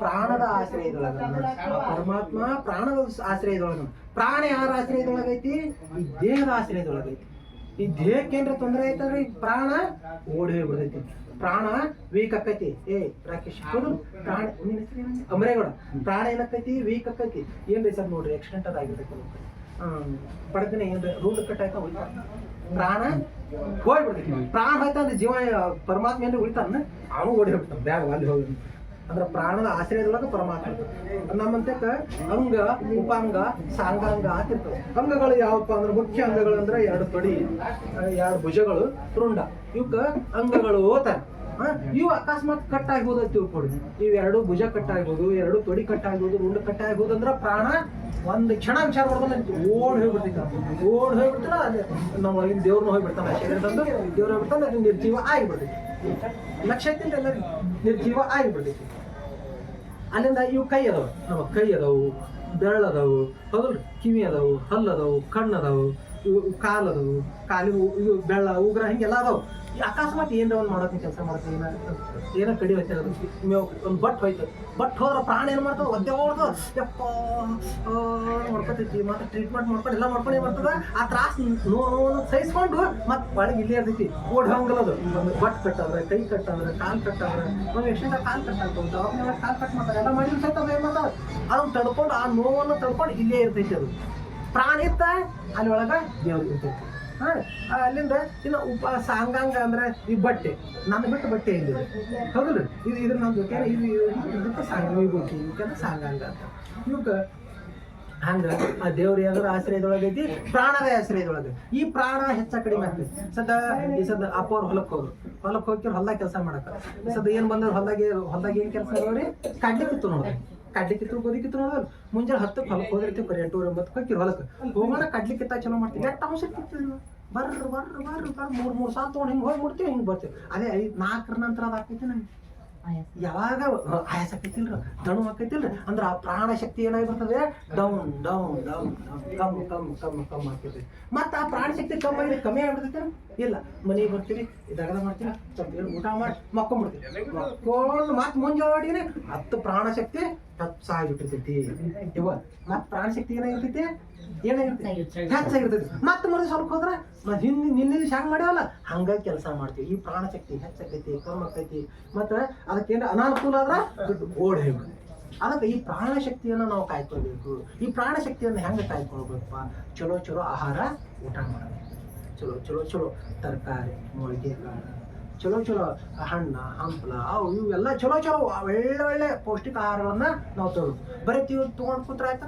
S1: ಪ್ರಾಣದ ಆಶ್ರಯದೊಳಗದನ. ಆ ಪರಮಾತ್ಮ ಪ್ರಾಣದ ಆಶ್ರಯದೊಳಗನ ಪ್ರಾಣ ಯಾರ ಆಶ್ರಯದೊಳಗೈತಿ? ಈ ದೇಹದ ಆಶ್ರಯದೊಳಗೈತಿ. ಈ ದೇಹಕ್ಕೆ ಏನ್ರ ತೊಂದರೆ ಐತಂದ್ರೆ ಈ ಪ್ರಾಣ ಓಡಿ ಹೋಗ್ಬಿಡ್ತೈತಿ ಪ್ರಾಣ ವೀಕ್ ಆಕೈತಿ ಏ ರಾಕೇಶ್ ಪ್ರಾಣ? ಅಮರೇಗೌಡ. ಪ್ರಾಣ ಏನಾಕೈತಿ ವೀಕ್ ಆಕೈತಿ ಏನ್ರಿ ಸರ್ ನೋಡ್ರಿ ಆಕ್ಸಿಡೆಂಟ್ ಅದಾಗಿರ್ಬೇಕು ಆಗಿರ್ತೈತಿ ಏನ್ ಏನ್ರಿ ರೂಲ್ ಕಟ್ ಆಯ್ತಾ ಹೋಯ್ತಾ ಪ್ರಾಣ ಹೋಗ್ಬಿಡ್ತೈತಿ. ಪ್ರಾಣ ಹೋಯ್ತಂದ್ರೆ ಜೀವ ಪರಮಾತ್ಮ ಏನ್ರಿ ಉಳಿತಾನ ಅವನು ಓಡಿ ಹೋಗ್ತಾನೆ ಬ್ಯಾಗ್ ಅಲ್ಲಿ ಹೋಗಿ. ಅಂದ್ರ ಪ್ರಾಣದ ಆಶ್ರಯದೊಳಗೆ ಪರಮಾತ್ಮ. ನಮ್ಮಂತಕ ಅಂಗ, ಉಪಾಂಗ, ಸಾಂಗಾಂಗ ಅಂತ ಇರ್ತವೆ ಅಂಗಗಳು ಯಾವಪ್ಪ ಅಂದ್ರೆ ಮುಖ್ಯ ಅಂಗಗಳು ಅಂದ್ರೆ ಎರಡು ತೊಡಿ ಎರಡು ಭುಜಗಳು, ರುಂಡ. ಇವಕ್ಕ ಅಂಗಗಳು ಓತಾರ ಇವು ಅಕಸ್ಮಾತ್ ಕಟ್ ಆಗ್ಬೋದು ಅಂತ ತಿಳ್ಕೊಡಿ ಇವ್ ಎರಡು ಭುಜ ಕಟ್ ಆಗ್ಬೋದು ಎರಡು ತೊಡಿ ಕಟ್ ಆಗ್ಬೋದು ರುಂಡ ಕಟ್ ಆಗ್ಬೋದು ಅಂದ್ರೆ ಪ್ರಾಣ ಒಂದ್ ಕ್ಷಣ ವಿಚಾರ ಮಾಡಿದ್ರೆ ಓಡ್ ಹೋಗ್ಬಿಡ್ತೈತೆ ಓಡ್ ಹೋಗ್ಬಿಡ್ತಾರ ಅಲ್ಲಿ ನಮ್ಮ ಅಲ್ಲಿ ದೇವ್ರನ್ನ ಹೋಗ್ಬಿಡ್ತಾನ ಶರೀರದಂದು ದೇವ್ರ ಹೋಗ್ಬಿಡ್ತಾನೆ ಅದು ನಿರ್ಜೀವ ಆಗಿಬಿಡ್ತೈತಿ. ಲಕ್ಷ ಎಲ್ಲರಿಗೂ ನಿರ್ಜೀವ ಆಗಿಬಿಡ್ತೈತಿ. ಅಲ್ಲಿಂದ ಇವು ಕೈ ಅದಾವ. ನಮ್ಮ ಕೈ ಅದಾವು, ಬೆರಳು ಅದಾವು ಕಿವಿ ಅದಾವು, ಹಲ್ಲು ಅದಾವು, ಕಣ್ಣು ಇವು ಕಾಲು ಕಾಲಿಗೆ ಇವು ಬೆಳ್ಳ ಉಗ್ರ ಹಿಂಗೆಲ್ಲ ಅದಾವು. ಈ ಅಕಸ್ಮಾತ್ ಏನ್ರ ಒಂದು ಮಾಡೋಕೆ ಕೆಲಸ ಮಾಡ್ತೀವಿ, ಏನೋ ಕಡಿ ಹೋಯ್ತಿರೋದು ಮೇವು ಒಂದು ಬಟ್ ಹೋಯ್ತು. ಬಟ್ ಹೋದ್ರ ಪ್ರಾಣ ಏನು ಮಾಡ್ತಾವೆ ಒದ್ದೆ ಹೋಗ್ದು ಯಪ್ಪ ಮಾಡ್ಕೊತೈತಿ ಮತ್ತೆ ಟ್ರೀಟ್ಮೆಂಟ್ ಮಾಡ್ಕೊಂಡು ಎಲ್ಲ ಮಾಡ್ಕೊಂಡು ಏನು ಮಾಡ್ತದ? ಆ ತ್ರಾಸ ನೋವನ್ನು ಸಹಿಸ್ಕೊಂಡು ಮತ್ತೆ ಒಳಗೆ ಇಲ್ಲೇ ಇರ್ತೈತಿ. ಓಡ್ ಹಂಗಲ್ಲದು ಒಂದು ಬಟ್ ಕಟ್ಟಂದ್ರೆ, ಕೈ ಕಟ್ಟಂದ್ರೆ, ಕಾಲು ಕಟ್ಟಂದ್ರೆ ಒಂದು ಎಷ್ಟಿಂದ ಕಾಲ್ ಕಟ್ಟಂತ ಅವ್ರನ್ನೆಲ್ಲ ಕಾಲು ಕಟ್ ಮಾಡ್ತಾರೆ. ಎಲ್ಲ ಮಾಡಿದ್ರು ಸಹಿತ ಏನು ಏನ್ ಅದನ್ನು ತಡ್ಕೊಂಡು ಆ ನೋವನ್ನು ತಡ್ಕೊಂಡು ಇಲ್ಲೇ ಇರ್ತೈತಿ ಅದು. ಪ್ರಾಣ ಇತ್ತ, ಅಲ್ಲಿ ಒಳಗೆ ದೇವ್ರಿಗೆ ಇರ್ತೈತಿ. ಹಾ ಅಲ್ಲಿಂದ ಇನ್ನು ಉಪ, ಸಾಂಗಾಂಗ ಅಂದ್ರೆ ಈ ಬಟ್ಟೆ. ನನ್ನ ಬಿಟ್ಟು ಬಟ್ಟೆ ಇಲ್ಲಿದೆ ಹೌದಲ್ಲ? ಇದು ಇದ್ರ ನಮ್ಮ ಜೊತೆ ಇದು, ಇದು- ಇದಕ್ಕೆ ಸಾಂಗ ಇದಕ್ಕೆ ಸಾಂಗಾಂಗ ಅಂತ. ಇವಕ್ಕೆ ಹಂಗ ಆ ದೇವ್ರ ಯಾವ್ದಾರ ಆಶ್ರಯದೊಳಗೈತಿ ಪ್ರಾಣದ ಆಶ್ರಯದೊಳಗೆ. ಈ ಪ್ರಾಣ ಹೆಚ್ಚ ಕಡಿಮೆ ಆಗ್ತೈತಿ ಸದ ಈ ಸದ ಅಪ್ಪ ಅವ್ರ ಹೊಲಕ್ಕೆ ಹೋದ್ರು. ಹೊಲಕ್ಕೆ ಹೋಗಿ ಹೊಲ್ದಾಗ ಕೆಲಸ ಮಾಡಕ ಸದ ಏನ್ ಬಂದ್ರೆ ಹೊಲ್ದಾಗ ಹೊಲ್ದಾಗ ಏನ್ ಕೆಲಸ ಮಾಡೋರಿ ಕಡ್ಲಿ ಕಿತ್ತು ನೋಡ್ರಿ ಕಡ್ಲಿ ಕಿತ್ತು ಗೋಧಿ ಕಿತ್ತು ನೋಡೋದು ಮುಂಜಾನೆ ಹತ್ತಕ್ಕೆ ಹೊಲಕ್ಕೆ ಹೋದಿರ್ತೀವಿ ಬರೀ ಎಂಟು ಒಂಬತ್ತು ಹೋಗಿ ಹೊಲಕ್ಕೆ ಹೋಗೋಣ ಕಡ್ಲಿ ಕಿತ್ತ ಚಲೋ ಮಾಡ್ತೀವಿ. ಎಷ್ಟು ಅಂಶ ಕಿತ್ತೀವಿ ನಾವು? ಬರ್ರ ಬರ್ರ ಬರ್ರ ಮೂರು ಮೂರು ಮೂರ್ ಸಾಲ ತೊಗೊಂಡು ಹಿಂಗೆ ಹೋಗಿ ಮುಡ್ತೀವಿ ಹಿಂಗೆ ಬರ್ತೀವಿ. ಅದೇ ಐದು ನಾಲ್ಕರ ನಂತರ ಅದು ಆಕೈತಿ ನನಗೆ ಯಾವಾಗ ಆಯಾಸ ಆಕೈತಿಲ್ರ ದಣು ಆಕೈತಿಲ್ರಿ ಅಂದ್ರೆ ಆ ಪ್ರಾಣ ಶಕ್ತಿ ಏನಾಗಿ ಬರ್ತದೆ down down down. Come come come come ಆಗ್ತೈತಿ. ಮತ್ತೆ ಆ ಪ್ರಾಣ ಶಕ್ತಿ ಕಮ್ಮಿ ಆಗಿ ಕಮ್ಮಿ ಆಗ್ಬಿಡ್ತೈತೆ ಇಲ್ಲ. ಮನೆಗೆ ಬರ್ತೀವಿ ದಗದ ಮಾಡ್ತೀವಿ ಸ್ವಲ್ಪ ಊಟ ಮಾಡಿ ಮಕ್ಕೊಂಡ್ಬಿಡ್ತೀವಿ ಮಕ್ಕೊಂಡು ಮತ್ತೆ ಮುಂಜಾನೆ ಹತ್ತು ಪ್ರಾಣ ಶಕ್ತಿ ಟಚ್ ಆಗಿಬಿಟ್ಟಿರ್ತೈತಿ ಇವ ಮತ್ ಪ್ರಾಣ ಶಕ್ತಿ ಏನಾಗಿರ್ತೈತಿ ಏನಾಗಿರ್ತೈತಿ ಹೆಚ್ಚಾಗಿರ್ತೈತಿ ಮತ್ತೆ ಮರುದಿ ಸ್ವಲ್ಪ ಹೋದ್ರ ಮತ್ತೆ ಹಿಂದೆ ನಿನ್ನೆ ಹೆಂಗ್ ಮಾಡ್ಯಾವಲ್ಲ? ಹಂಗ ಕೆಲಸ ಮಾಡ್ತೀವಿ. ಈ ಪ್ರಾಣ ಶಕ್ತಿ ಹೆಚ್ಚಾಕೈತಿ ಕಮ್ಮಿ ಆಕೈತಿ ಮತ್ತೆ ಅದಕ್ಕೇನು ಅನಾನುಕೂಲ ಆದ್ರ ದುಡ್ಡು ಅದಕ್ಕೆ ಈ ಪ್ರಾಣ ಶಕ್ತಿಯನ್ನು ನಾವು ಕಾಯ್ಕೊಳ್ಬೇಕು. ಈ ಪ್ರಾಣ ಶಕ್ತಿಯನ್ನು ಹೆಂಗೆ ಕಾಯ್ಕೊಳ್ಬೇಕಪ್ಪ? ಚಲೋ ಚಲೋ ಆಹಾರ ಊಟ ಮಾಡಬೇಕು. ಚಲೋ ಚಲೋ ಚಲೋ. ತರಕಾರಿ ಮೊಳಕೆ ಕಾಳು ಚಲೋ ಚಲೋ ಹಣ್ಣ, ಹಂಪಲ, ಅವು ಇವೆಲ್ಲ ಚಲೋ ಚಲೋ ಒಳ್ಳೆ ಒಳ್ಳೆ ಪೌಷ್ಟಿಕ ಆಹಾರವನ್ನ ನಾವು ತಗೊಳ್ಬೇಕು ಬರೀ ತೀವ್ ತೊಗೊಂಡು ಕೂತ್ರೆ ಆಯ್ತಾ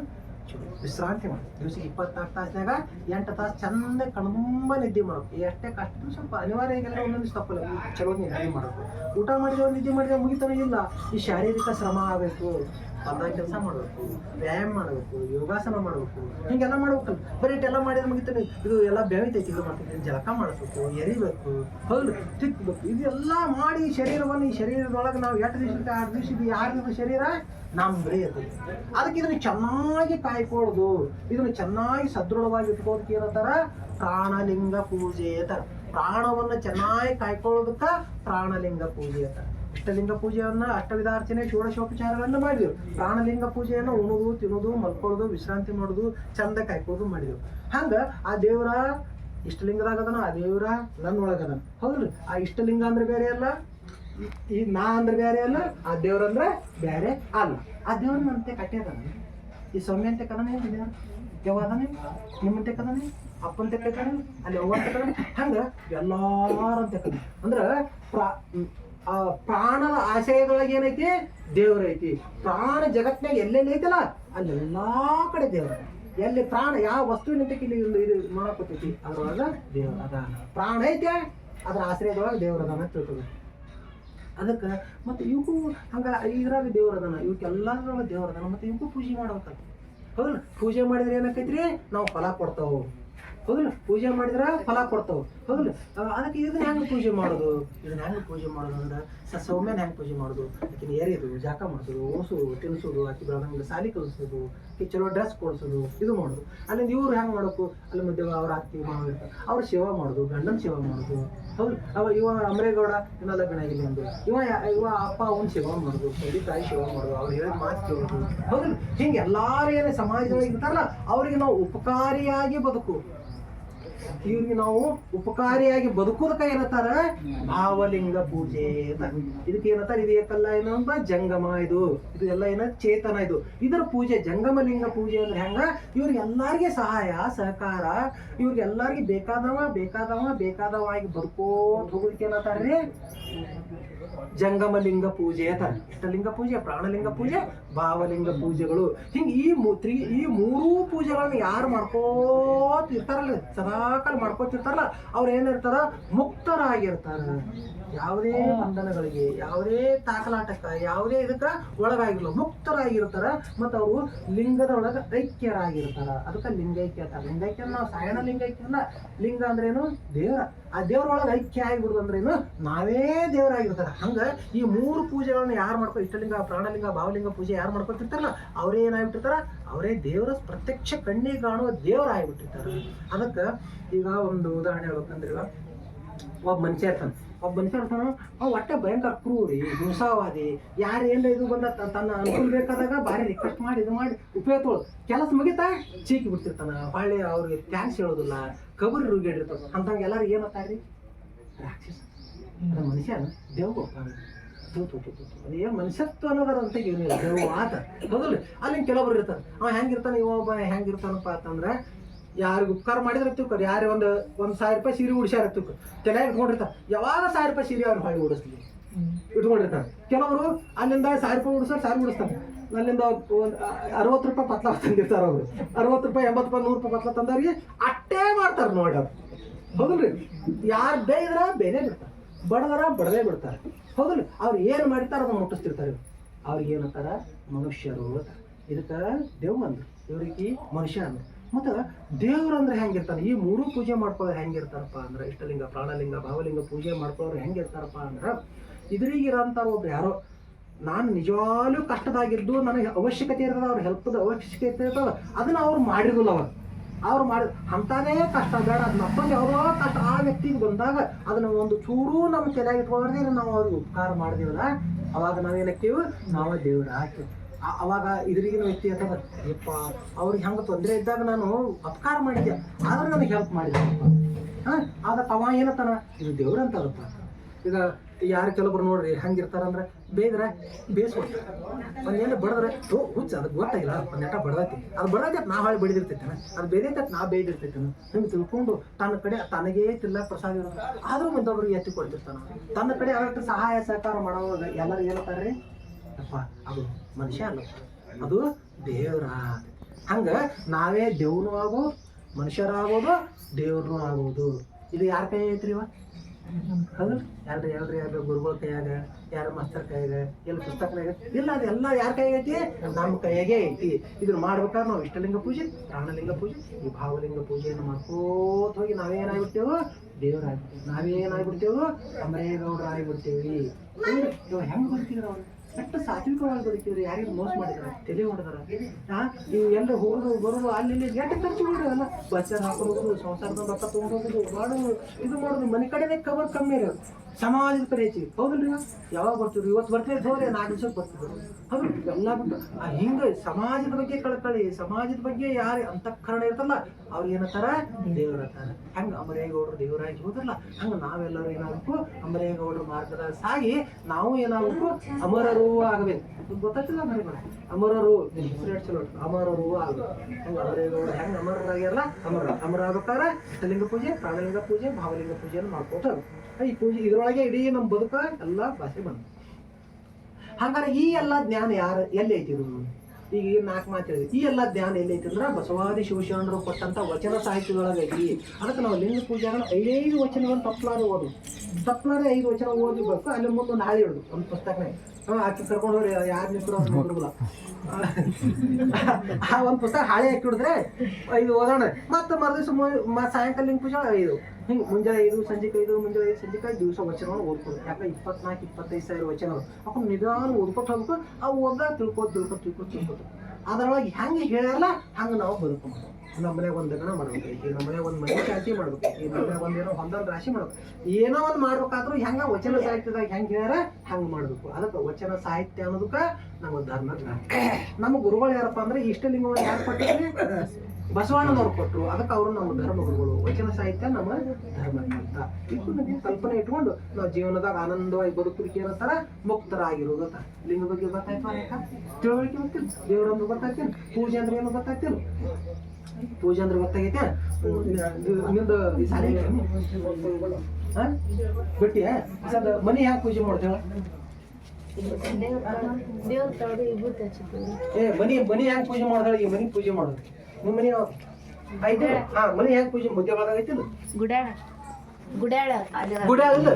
S1: ಚಲೋ. ವಿಶ್ರಾಂತಿ ಮಾಡಿ. ದಿವಸಕ್ಕೆ ಇಪ್ಪತ್ನಾಲ್ಕು ತಾಸ್ನಾಗ ಎಂಟು ತಾಸು ಚಂದ ಕಣ್ಬ ನಿದ್ದೆ ಮಾಡೋದು ಎಷ್ಟೇ ಕಷ್ಟ ಸ್ವಲ್ಪ ಅನಿವಾರ್ಯ ಈಗೆಲ್ಲ ಒಂದೊಂದು ತಪ್ಪಲ್ಲ. ಚಲೋ ನಿದ್ದೆ ಮಾಡೋದು ಊಟ ಮಾಡಿದ್ರೆ ನಿದ್ದೆ ಮಾಡಿದ್ರೆ ಮುಗಿತಾನೆ ಇಲ್ಲ. ಈ ಶಾರೀರಿಕ ಶ್ರಮ ಆಗಬೇಕು. ಹೊಲ್ದಾಗ ಕೆಲಸ ಮಾಡಬೇಕು, ವ್ಯಾಯಾಮ ಮಾಡಬೇಕು, ಯೋಗಾಸನ ಮಾಡಬೇಕು, ಹಿಂಗೆಲ್ಲ ಮಾಡ್ಬೇಕು. ಬರೀ ಎಲ್ಲ ಮಾಡಿದ್ರೆ ಮುಗಿತಾನೆ. ಇದು ಎಲ್ಲ ಬೆಳಿತೈತಿ ಇದು ಮಾಡ್ತೈತಿ ಜಳಕ ಮಾಡಿಸ್ಬೇಕು ಎರಿಬೇಕು, ಹೌದು ತಿಕ್ಕಬೇಕು ಇದೆಲ್ಲ ಮಾಡಿ ಶರೀರವನ್ನು, ಈ ಶರೀರದೊಳಗೆ ನಾವು ಎಷ್ಟು ದಿವಸಕ್ಕೆ ಆರು ದಿವಸ ಆರು ದಿವಸ ಶರೀರ ನಮ್ಮ ಇರ್ತದೆ. ಅದಕ್ಕೆ ಇದನ್ನು ಚೆನ್ನಾಗಿ ಕಾಯ್ಕೊಳ್ಳೋದು. ಇದನ್ನು ಚೆನ್ನಾಗಿ ಸದೃಢವಾಗಿ ಇಟ್ಕೊಳ್ಳೋದಕ್ಕೆ ಏನಂತಾರ? ಪ್ರಾಣಲಿಂಗ ಪೂಜೆ ಅಂತಾರ. ಪ್ರಾಣವನ್ನು ಚೆನ್ನಾಗಿ ಕಾಯ್ಕೊಳ್ಳೋದಕ್ಕ ಪ್ರಾಣಲಿಂಗ ಪೂಜೆ ಅಂತಾರ. ಇಷ್ಟಲಿಂಗ ಪೂಜೆಯನ್ನ, ಅಷ್ಟವಿಧಾರ್ಚನೆ, ಷೋಡಶೋಪಚಾರಗಳನ್ನು ಮಾಡಿದೆವು. ಪ್ರಾಣಲಿಂಗ ಪೂಜೆಯನ್ನು ಉಣುದು, ತಿನ್ನೋದು, ಮಲ್ಕೊಳ್ಳೋದು, ವಿಶ್ರಾಂತಿ ಮಾಡೋದು, ಚಂದ ಕಾಯ್ಕೋದು ಮಾಡಿದೆವು. ಹಂಗ ಆ ದೇವರ ಇಷ್ಟಲಿಂಗದಾಗ ಅದನ ಆ ದೇವರ ನನ್ನ ಒಳಗದ ಹೌದ್ರಿ? ಆ ಇಷ್ಟಲಿಂಗ ಅಂದ್ರೆ ಬೇರೆ ಅಲ್ಲ? ಈ- ನಾ ಅಂದ್ರೆ ಬೇರೆ ಅಲ್ಲ? ಆ ದೇವ್ರಂದ್ರೆ ಬೇರೆ ಅಲ್ಲ. ಆ ದೇವ್ರ ನಂತೆ ಕಟ್ಟ್ಯದಾನ ಈ ಸೌಮ್ಯ ಅಂತ ಕದನ ಏನು ಯಾವ ಅದಾನೆ ನಿಮ್ಮಂತೆ ಕದನೆ ಅಪ್ಪಂತೆ ಅಲ್ಲಿ ಅವ್ವಂತೆ ಕದಾನೆ? ಹಂಗ ಎಲ್ಲಾರಂತೆ ಕದ ಅಂದ್ರ ಪ್ರಾ ಆ ಪ್ರಾಣದ ಆಶಯದೊಳಗೆ ಏನೈತಿ? ದೇವರೈತಿ. ಪ್ರಾಣ ಜಗತ್ನಾಗ ಎಲ್ಲೆಲ್ಲಿ ಐತಲ್ಲ? ಅಲ್ಲೆಲ್ಲಾ ಕಡೆ ದೇವರ. ಎಲ್ಲಿ ಪ್ರಾಣ, ಯಾವ ವಸ್ತುವಿನಂತಕ್ಕೆ ಇಲ್ಲಿ ಇದು ಮಾಡಕೊತೈತಿ ಅದ್ರೊಳಗ ದೇವ್ರ ಅದಾನ ಪ್ರಾಣ ಐತೆ, ಅದ್ರ ಆಶ್ರಯದೊಳಗೆ ದೇವ್ರ ಅದಾನ ತಿಳ್ಕೊಬೇಕು ಅದಕ್ಕೆ ಮತ್ತೆ ಇವಕ್ಕೂ ಹಂಗ ಇದ್ರಾಗ ದೇವ್ರ ಅದಾನ. ಇವಕ್ಕೆಲ್ಲದ್ರೊಳಗೆ ದೇವ್ರ ಅದಾನ. ಮತ್ತೆ ಇವಕ್ಕೂ ಪೂಜೆ ಮಾಡ್ಬೇಕಲ್ಲ ಹೌದಲ್ಲ? ಪೂಜೆ ಮಾಡಿದ್ರೆ ಏನಾಕೈತ್ರಿ? ನಾವು ಫಲ ಕೊಡ್ತಾವು. ಹೌದಲ್ಲ? ಪೂಜೆ ಮಾಡಿದ್ರೆ ಫಲ ಕೊಡ್ತಾವು. ಹೌದಲ್ಲ ಅದಕ್ಕೆ ಇದನ್ನ ಹೆಂಗೆ ಪೂಜೆ ಮಾಡೋದು? ಇದನ್ನ ಹೆಂಗೆ ಪೂಜೆ ಮಾಡೋದು ಅಂದ್ರೆ ಸ ಸೌಮ್ಯನ ಹೆಂಗೆ ಪೂಜೆ ಮಾಡೋದು? ಆಕಿನ ಏರಿಯೋದು, ಜಾಕ ಮಾಡಿಸೋದು, ಓಸೋದು, ತಿನ್ಸೋದು, ಆಕೆ ಬೆಳಗ್ಗೆ ಸಾಲಿ ಕಲಿಸೋದು, ಆಕೆ ಚಲೋ ಡ್ರೆಸ್ ಕೊಡಿಸೋದು, ಇದು ಮಾಡೋದು. ಅಲ್ಲಿಂದ ಇವ್ರು ಹೆಂಗೆ ಮಾಡೋಕು ಅಲ್ಲಿ ಮಧ್ಯ ಅವ್ರ ಅತ್ತಿ, ಮಾವ ಅವ್ರ ಸೇವಾ ಮಾಡೋದು, ಗಂಡನ ಸೇವಾ ಮಾಡೋದು. ಹೌದು. ಅವ ಇವ ಅಮರೇಗೌಡ ಇನ್ನ ಲಗ್ನ ಆಗಿಲ್ಲ ಇವ ಇವ ಅಪ್ಪ, ಅವನ ಸೇವಾ ಮಾಡೋದು, ತಂದೆ ತಾಯಿ ಸೇವಾ ಮಾಡೋದು, ಅವ್ರು ಹೇಳಿದ ಮಾತು ಕೇಳೋದು. ಹೌದು. ಹಿಂಗೆ ಎಲ್ಲಾರು ಏನೇ ಸಮಾಜದೊಳಗೆ ಇರ್ತಾರಲ್ಲ, ಅವರಿಗೆ ನಾವು ಉಪಕಾರಿಯಾಗಿ ಬದುಕು. ಇವ್ರಿಗೆ ನಾವು ಉಪಕಾರಿಯಾಗಿ ಬದುಕೋದಕ್ಕ ಏನತ್ತಾರ ಭಾವಲಿಂಗ ಪೂಜೆ ಅಂತ. ಇದಕ್ಕೆ ಏನತ್ತಾರ ಇದು ಏಕಲ್ಲ ಏನಂತ ಜಂಗಮ ಇದು. ಇದು ಎಲ್ಲ ಏನ? ಚೇತನ ಇದು. ಇದರ ಪೂಜೆ ಜಂಗಮ ಲಿಂಗ ಪೂಜೆ ಅಂದ್ರೆ ಹೆಂಗ? ಇವ್ರಿಗೆಲ್ಲಾರ್ಗೆ ಸಹಾಯ ಸಹಕಾರ. ಇವ್ರಿಗೆಲ್ಲಾರ್ಗೆ ಬೇಕಾದವ ಬೇಕಾದವ ಬೇಕಾದವ ಆಗಿ ಬದುಕೋದ್ ಹೋಗೋದಕ್ಕೆ ಏನತ್ತಾರ್ರಿ ಜಂಗಮ ಲಿಂಗ ಪೂಜೆ ಅಂತ ಇಷ್ಟಲಿಂಗ ಪೂಜೆ? ಪ್ರಾಣಲಿಂಗ ಪೂಜೆ? ಭಾವಲಿಂಗ ಪೂಜೆಗಳು. ಹಿಂಗ ಈ ತ್ರೀ, ಈ ಮೂರೂ ಪೂಜೆಗಳನ್ನ ಯಾರು ಮಾಡ್ಕೋತಿರ್ತಾರಲ್ಲ, ಸದಾಕಾಲ ಮಾಡ್ಕೋತಿರ್ತಾರಲ್ಲ, ಅವ್ರು ಏನಿರ್ತಾರ ಮುಕ್ತರಾಗಿರ್ತಾರ. ಯಾವುದೇ ಬಂಧನಗಳಿಗೆ ಯಾವುದೇ ತಾಕಲಾಟಕ್ಕ ಯಾವುದೇ ಇದಕ್ಕ ಒಳಗಾಗಿಲ್ಲ ಮುಕ್ತರಾಗಿರ್ತಾರ ಮತ್ತು ಅವರು ಲಿಂಗದ ಒಳಗ ಐಕ್ಯರಾಗಿರ್ತಾರ. ಅದಕ್ಕೆ ಲಿಂಗೈಕ್ಯ ಅಂತಾರೆ ಲಿಂಗೈಕ್ಯ ನಾವು ಸಾಯಣ ಲಿಂಗೈಕ್ಯ ಅಲ್ಲ. ಲಿಂಗ ಅಂದ್ರೇನು? ದೇವರ. ಆ ದೇವರೊಳಗೆ ಐಕ್ಯ ಆಗಿಬಿಡುದು ಏನು ನಾವೇ ದೇವರಾಗಿರ್ತಾರ. ಹಂಗ ಈ ಮೂರು ಪೂಜೆಗಳನ್ನ ಯಾರು ಮಾಡ್ಕೊ ಇಷ್ಟಲಿಂಗ ಪ್ರಾಣಲಿಂಗ ಭಾವಲಿಂಗ ಪೂಜೆ ಯಾರು ಮಾಡ್ಕೊತಿರ್ತಾರಲ್ಲ ಅವರೇ ಏನಾಗ್ಬಿಟ್ಟಿರ್ತಾರ? ಅವರೇ ದೇವರ ಪ್ರತ್ಯಕ್ಷ ಕಣ್ಣಿಗೆ ಕಾಣುವ ದೇವರಾಗಿಬಿಟ್ಟಿರ್ತಾರ ಅದಕ್ಕೆ ಈಗ ಒಂದು ಉದಾಹರಣೆ ಹೇಳ್ಬೇಕಂದ್ರೆ ಒಬ್ಬ ಮನುಷ್ಯ ಇರ್ತಾನೆ. ಒಬ್ಬ ಮನುಷ್ಯ ಅವ್ ಒಟ್ಟೆ ಭಯಂಕರ ಕ್ರೂರಿ, ಹಿಂಸಾವಾದಿ. ಯಾರು ಎಲ್ಲ ಇದು ಬಂದ ತನ್ನ ಅನುಕೂಲ ಬೇಕಾದಾಗ ಭಾರಿ ರಿಕ್ವೆಸ್ಟ್ ಮಾಡಿ, ಇದು ಮಾಡಿ ಉಪಯೋಗ ತೊಗೊಳು ಕೆಲಸ ಮುಗಿತಾ, ಚೀಕಿ ಬಿಡ್ತಿರ್ತಾನ. ಹೊಳ್ಳಿ ಅವ್ರಿಗೆ ಥ್ಯಾಂಕ್ಸ್ ಹೇಳೋದಿಲ್ಲ. ಕಬರಿ ಅಂತಂಗೆ ಎಲ್ಲರೂ ಏನಂತಾರ್ರಿ ರಾಕ್ಷಸ. ಮನುಷ್ಯ ದೇವ್ ಅದೇ ಮನುಷ್ಯತ್ವ ಅನ್ನೋದಂತ ಅಂತ ಏನಿಲ್ಲ. ದೇವ್ ಆತ ಹೌದಲ್ರಿ ಅಲ್ಲಿ ಕೆಲವೊಬ್ರು ಇರ್ತಾರೆ. ಅವ ಹೆಂಗಿರ್ತಾನೆ, ಇವ ಒಬ್ಬ ಹೆಂಗಿರ್ತಾನಪ್ಪ ಅಂತಂದ್ರೆ ಯಾರಿಗೆ ಉಪಕಾರ ಮಾಡಿದ್ರೆ ತಿಳ್ಕೊ ಯಾರೇ ಒಂದು ಒಂದು ಸಾವಿರ ರೂಪಾಯಿ ಸೀರೆ ಉಡಿಸ್ಯಾರ ತಿಳ್ಕೊ ತಲೆ ಇಟ್ಕೊಂಡಿರ್ತಾರೆ. ಯಾವಾಗ ಸಾವಿರ ರೂಪಾಯಿ ಸೀರೆ ಅವ್ರು ಹೊಳ್ಳಿ ಉಡಿಸ್ಲಿ? ಇಟ್ಕೊಂಡಿರ್ತಾರೆ. ಕೆಲವರು ಅಲ್ಲಿಂದ ಸಾವಿರ ರೂಪಾಯಿ ಉಡಿಸ್ತಾರೆ ಸಾವಿರ ಉಡಿಸ್ತಾರೆ. ಅಲ್ಲಿಂದ ಒಂದು ಅರವತ್ತು ರೂಪಾಯಿ ಪತ್ಲ ತಂದಿರ್ತಾರೆ ಅವರು. ಅರವತ್ತು ರೂಪಾಯಿ ಎಂಬತ್ತು ರೂಪಾಯಿ ನೂರು ರೂಪಾಯಿ ಪತ್ಲ ತಂದವ್ರಿಗೆ ಅಟ್ಟೇ ಮಾಡ್ತಾರೆ ನೋಡಿ ಅವ್ರು. ಹೌದಲ್ರಿ? ಯಾರು ಬೇಯ್ದ್ರ ಬೇರೆ ಬಿಡ್ತಾರೆ. ಬಡದರ ಬಡದೇ ಬಿಡ್ತಾರೆ. ಹೌದಲ್ರಿ? ಅವ್ರು ಏನು ಮಾಡಿರ್ತಾರ ಅದನ್ನ ಮುಟ್ಟಿಸ್ತಿರ್ತಾರೆ. ಅವ್ರಿಗೆ ಏನಂತಾರ? ಮನುಷ್ಯರು ಇದಕ್ಕೆ ದೇವ್ ಅಂದ್ರು ಇವ್ರಿಗೆ ಮನುಷ್ಯ ಅಂದ್ರು. ಮತ್ತು ದೇವ್ರು ಅಂದ್ರೆ ಹೆಂಗಿರ್ತಾನೆ? ಈ ಮೂರು ಪೂಜೆ ಮಾಡ್ಕೊಳ್ಳೋರು ಹೆಂಗಿರ್ತಾರಪ್ಪ ಅಂದ್ರೆ? ಇಷ್ಟಲಿಂಗ, ಪ್ರಾಣಲಿಂಗ, ಭಾವಲಿಂಗ ಪೂಜೆ ಮಾಡ್ಕೊಳ್ಳೋರು ಹೆಂಗಿರ್ತಾರಪ್ಪ ಅಂದ್ರೆ? ಇದ್ರಿಗಿರೋಂಥ ಒಬ್ರು ಯಾರೋ, ನಾನು ನಿಜವಾಗ್ಲೂ ಕಷ್ಟದಾಗಿದ್ದು ನನಗೆ ಅವಶ್ಯಕತೆ ಇರ್ತದೆ, ಅವ್ರ ಹೆಲ್ಪದ ಅವಶ್ಯಕತೆ ಇರ್ತದ, ಅದನ್ನ ಅವ್ರು ಮಾಡಿರಲಿಲ್ಲ ಅವ್ರು. ಅವ್ರು ಮಾಡಿ, ಅಂತಾನೇ ಕಷ್ಟ, ಬೇಡ ಅದು ಮತ್ತೊಂದು ಯಾವುದೋ ಕಷ್ಟ, ಆ ವ್ಯಕ್ತಿಗೆ ಬಂದಾಗ ಅದನ್ನ ಒಂದು ಚೂರು ನಮ್ಮ ತಲೆಯಾಗಿ ಇಟ್ಕೊಂಡ್ರೆ ನಾವು ಅವ್ರಿಗೆ ಉಪಕಾರ ಮಾಡಿದೀವಲ್ಲ ಅವಾಗ ನಾವೇನಕ್ಕೀವಿ ನಾವು ದೇವ್ರ ಹಾಕಿ ಅವಾಗ ಇದ್ರಿಗಿನ ವ್ಯಕ್ತಿ ಅಥವಾ ಯಪ್ಪ ಅವ್ರಿಗೆ ಹೆಂಗೆ ತೊಂದರೆ ಇದ್ದಾಗ ನಾನು ಅಪಕಾರ ಮಾಡಿದ್ದೆ. ಆದ್ರೆ ನನಗೆ ಹೆಲ್ಪ್ ಮಾಡಿದೆ ಹಾಂ? ಆಗ ಅವ ಏನತ್ತಾನ ಇದು ದೇವ್ರ ಅದಪ್ಪ ಈಗ ಯಾರು ಕೆಲವೊಬ್ರು ನೋಡ್ರಿ ಹಂಗಿರ್ತಾರಂದ್ರೆ ಬೇಯ್ದ್ರೆ ಬೇಯಿಸ್ಬಿಡ್ತಾರೆ ಏನು ಬಡದ್ರೆ, ಓ, ಹುಚ್ಚ ಅದಕ್ಕೆ ಗೊತ್ತಾಗಿಲ್ಲ. ಒಂದು ನೆಟ ಬಡದೈತಿ ಅದು ಬಡದೈತೆ ನಾ ಹಾಳು ಬೆಳೆದಿರ್ತೈತೆ ಅದು ಬೇದೈತೆ ನಾ ಬೇಯ್ದಿರ್ತೈತೆ ಹಿಂಗೆ ತಿಳ್ಕೊಂಡು ತನ್ನ ಕಡೆ ತನಗೇ ತಿಲ್ಲ ಪ್ರಸಾದ ಆದರೂ ಮುಂದೊಬ್ರಿಗೆ ಎತ್ತಿ ಕೊಡ್ತಿರ್ತಾನ. ತನ್ನ ಕಡೆ ಅದಕ್ಕೆ ಸಹಾಯ ಸಹಕಾರ ಮಾಡೋವಾಗ ಎಲ್ಲರೂ ಏನಂತಾರೆ ಅಪ್ಪ, ಅದು ಮನುಷ್ಯ ಅಲ್ಲ. ಅದು ದೇವ್ರ ಹಂಗ ನಾವೇ ದೇವ್ರು ಆಗೋ ಮನುಷ್ಯರಾಗೋದು ದೇವ್ರನ್ನೂ ಆಗೋದು ಇದು ಯಾರ ಕೈ ಐತ್ರಿ ಇವ? ಹೌದು? ಯಾರು ಎಲ್ಲರಿ ಯಾರು ಗುರುಗಳ ಕೈಯಾಗ, ಯಾರು ಮಾಸ್ತರ್ ಕೈಯಾಗ, ಎಲ್ಲ ಪುಸ್ತಕನಾಗ? ಇಲ್ಲ ಅದೆಲ್ಲ ಯಾರ ಕೈಯಾಗ ಐತಿ? ನಮ್ಮ ಕೈಯಾಗೆ ಐತಿ. ಇದನ್ನ ಮಾಡ್ಬೇಕಾದ್ರೆ ನಾವು ಇಷ್ಟಲಿಂಗ ಪೂಜೆ, ಪ್ರಾಣಲಿಂಗ ಪೂಜೆ, ಈ ಭಾವಲಿಂಗ ಪೂಜೆಯನ್ನು ಮಾಡ್ಕೋತ ಹೋಗಿ ನಾವೇನಾಗ್ಬಿಡ್ತೇವೋ ದೇವ್ರಾಗ್ತೇವೆ ನಾವೇನಾಗ್ಬಿಡ್ತೇವೋ ಅಮರೇಗೌಡರ ಆಗಿಬಿಡ್ತೇವಿ ಇವ ಹೆಂಗ್ ಬರ್ತೀವಿ ಅವ್ರು? ಎಷ್ಟು ಸಾತ್ವಿಕವಾಗಿ ಬದುಕಿದ್ರು ಯಾರಿಗೂ ಮೋಸ ಮಾಡಿದಾರ ತಲೆ ಹೊಡೆದಾರ. ಇವು ಎಲ್ಲ ಹೋಗೋದು ಬರೋದು ಅಲ್ಲಿ ಇಲ್ಲಿ ಎಷ್ಟು ಖರ್ಚು ಅಲ್ಲ ಬಸ್ಸರ್ ಹಾಕೊಂಡು ಹೋಗೋದು ಸಂಸಾರದ ರೊಕ್ಕ ತೊಗೊಂಡು ಹೋಗೋದು ಮಾಡೋದು ಇದು ಮಾಡೋದು. ಮನೆ ಕಡೆನೇ ಕವರ್ ಕಮ್ಮಿ ಇರೋದು. ಸಮಾಜದ ಕಡೆ ಹೆಚ್ಚಿಗೆ ಹೌದಲ್ರಿ? ಯಾವಾಗ ಬರ್ತೀವಿ ಇವತ್ತು ಬರ್ತೇವೆ ಹೋದ್ರೆ ನಾಲ್ಕು ದಿವಸಕ್ಕೆ ಬರ್ತೀವಿ. ಹೌದು ಎಲ್ಲ ಬಿಟ್ಟು. ಹಿಂಗೆ ಸಮಾಜದ ಬಗ್ಗೆ ಕಳ್ಕಳಿ ಸಮಾಜದ ಬಗ್ಗೆ ಯಾರು ಅಂತಃಕರಣ ಇರ್ತಲ್ಲ, ಅವ್ರು ಏನಂತಾರ? ದೇವ್ರ ಅಂತಾರ. ಹಂಗ ಅಮರೇಗೌಡರು ದೇವರಾಗಿ ಹೋದ್ರಲ್ಲ, ಹಂಗ ನಾವೆಲ್ಲರೂ ಏನಾಗಬೇಕು? ಅಮರೇಗೌಡರ ಮಾರ್ಗದ ಸಾಗಿ ನಾವು ಏನಾಗಬೇಕು? ಅಮರರೂ ಆಗಬೇಕು. ಗೊತ್ತಾಗ್ತಿಲ್ಲ ಅಮರೇಗೌಡ ಅಮರರು ಚಲೋ. ಅಮರರು ಅಮರೇಗೌಡ ಹೆಂಗ ಅಮರರಾಗ್ಯಾರಲ್ಲ? ಅಮರ ಅಮರ ಆಗ್ತಾರ ಲಿಂಗ ಪೂಜೆ, ಪ್ರಾಣಲಿಂಗ ಪೂಜೆ, ಭಾವಲಿಂಗ ಪೂಜೆಯನ್ನು ಮಾಡ್ಕೊತ ಈ ಪೂಜೆ ಇದರೊಳಗೆ ಇಡೀ ನಮ್ಮ ಬದುಕ ಎಲ್ಲ ಭಾಷೆ ಬಂದ ಹಾಗಾದ್ರೆ ಈ ಎಲ್ಲ ಜ್ಞಾನ ಯಾರು ಎಲ್ಲಿ ಐತಿ ಈಗ ಈ ನಾಲ್ಕು ಮಾತು ಹೇಳಿದ್ವಿ. ಈ ಎಲ್ಲ ಜ್ಞಾನ ಎಲ್ಲಿ ಐತಿ ಅಂದ್ರೆ ಬಸವಾದಿ ಶಿವಶರಣರು ಕೊಟ್ಟಂತ ವಚನ ಸಾಹಿತ್ಯದೊಳಗೈತಿ ಅದಕ್ಕೆ ನಾವು ಲಿಂಗ ಪೂಜೆಗಳನ್ನ ಐದೈದು ವಚನಗಳನ್ನು ತಪ್ಪಲಾರೆ ಓದು. ತಪ್ಪಲಾರೆ ಐದು ವಚನ ಓದಿ ಬರ್ತು ಅಲ್ಲಿ ಮುಂದೊಂದು ಹಾಳಿ ಹಿಡಿದು ಒಂದು ಪುಸ್ತಕನೇ ಆಕೆ ಕರ್ಕೊಂಡು ಹೋಗ್ರಿ ಯಾರು ನಿಂತರು ಆ ಒಂದು ಪುಸ್ತಕ ಹಾಳೆ ಹಾಕಿ ಇದು ಓದೋಣ. ಮತ್ತೆ ಮರುದಿವ್ಸ ಸಾಯಂಕಾಲ ಹಿಂಗೆ ಪೂಜೆ ಇದು ಹಿಂಗೆ ಮುಂಜಾನೆ ಐದು ಸಂಜೆಗೆ ಐದು, ಮುಂಜಾನೆ ಐದು ಸಂಜೆಗೆ ಐದು ದಿವಸ ವಚನವನ್ನು ಓದ್ಕೊಂಡು ಯಾಕಂದ್ರೆ ಇಪ್ಪತ್ನಾಲ್ಕು ಇಪ್ಪತ್ತೈದು ಸಾವಿರ ವಚನ ಅಪ್ಪ ನಿಧಾನ ಓದ್ಕೊಟ್ಟು ಹೋಗ್ಬೇಕು, ಅವು ಓದ್ದ ತಿಳ್ಕೊತ ತಿಳ್ಕೊತ ತಿಳ್ಕೊತ ತಿಳ್ಕೊತ ಅದರೊಳಗೆ ಹೆಂಗೆ ಹೇಳಲ್ಲ ಹಂಗೆ ನಾವು ಬದುಕು ನಮ್ಮ ಮನೆಗೆ ಒಂದು ಗಣ ಮಾಡ್ಬೇಕು. ನಮ್ಮ ಮನೆಗೆ ಒಂದು ಮನೆ ರಾಶಿ ಮಾಡ್ಬೇಕು. ನಮ್ಮ ಮನೆಗೆ ಒಂದು ಹೊಂದಲ್ ರಾಶಿ ಮಾಡ್ಬೇಕು. ಏನೋ ಒಂದು ಮಾಡ್ಬೇಕಾದ್ರೂ ಹೆಂಗ ವಚನ ಸಾಹಿತ್ಯದಾಗ ಹೆಂಗೆ ಹೇಳ್ಯಾರ ಹಂಗೆ ಮಾಡ್ಬೇಕು. ಅದಕ್ಕೆ ವಚನ ಸಾಹಿತ್ಯ ಅನ್ನೋದಕ್ಕೆ ನಮ್ಮ ಧರ್ಮ ನಮ್ಮ ಗುರುಗಳು ಯಾರಪ್ಪ ಅಂದ್ರೆ ಇಷ್ಟಲಿಂಗವನ್ನು ಯಾರು ಕೊಟ್ಟಿದ್ರಿ? ಬಸವಣ್ಣನವ್ರು ಕೊಟ್ಟರು ಅದಕ್ಕೆ ಅವರು ನಮ್ಮ ಧರ್ಮ ಗುರುಗಳು. ವಚನ ಸಾಹಿತ್ಯ ನಮ್ಮ ಧರ್ಮ ಅಂತ ಇದು ನಮಗೆ ಕಲ್ಪನೆ ಇಟ್ಕೊಂಡು ನಾವು ಜೀವನದಾಗ ಆನಂದವಾಗಿ ಬದುಕಲಿಕ್ಕೆ ಏನಂತಾರ ಮುಕ್ತರಾಗಿರೋದು ಅಂತ. ಲಿಂಗ ಬಗ್ಗೆ ಗೊತ್ತಾಯ್ತು ತಿಳುವಳಿಕೆ ಗೊತ್ತಿಲ್ಲ. ದೇವರೊಂದು ಗೊತ್ತಾಗ್ತಿಲ್ಲ. ಪೂಜೆ ಅಂದ್ರೆ ಏನು ಗೊತ್ತಾಯ್ತೇನು ಪೂಜೆ ಅಂದ್ರೆ ಗೊತ್ತಾಗೈತೆ? ನಿಂದು ಬಿಟ್ಟಿಯ ಸದ ಮನಿ ಯಾಕೆ ಪೂಜೆ ಮಾಡ್ತೇವೆ ಏ ಮನಿ ಮನಿ ಹ್ಯಾಂಗ ಪೂಜೆ ಮಾಡ್ದಾಳ ಈ ಮನಿ ಪೂಜೆ ಮಾಡೋದು. ನಿಮ್ಮ ಮನಿ ಆಯ್ತು? ಹಾ ಮನಿ ಹ್ಯಾಂಗ ಪೂಜೆ ಮುದ್ದೆ ಒಳಗೆ ಐತಿಲ್ಲ
S2: ಗುಡ್ಯಾಳ. ಗುಡ್ಯಾಳ
S1: ಗುಡ ಇಲ್ಲ?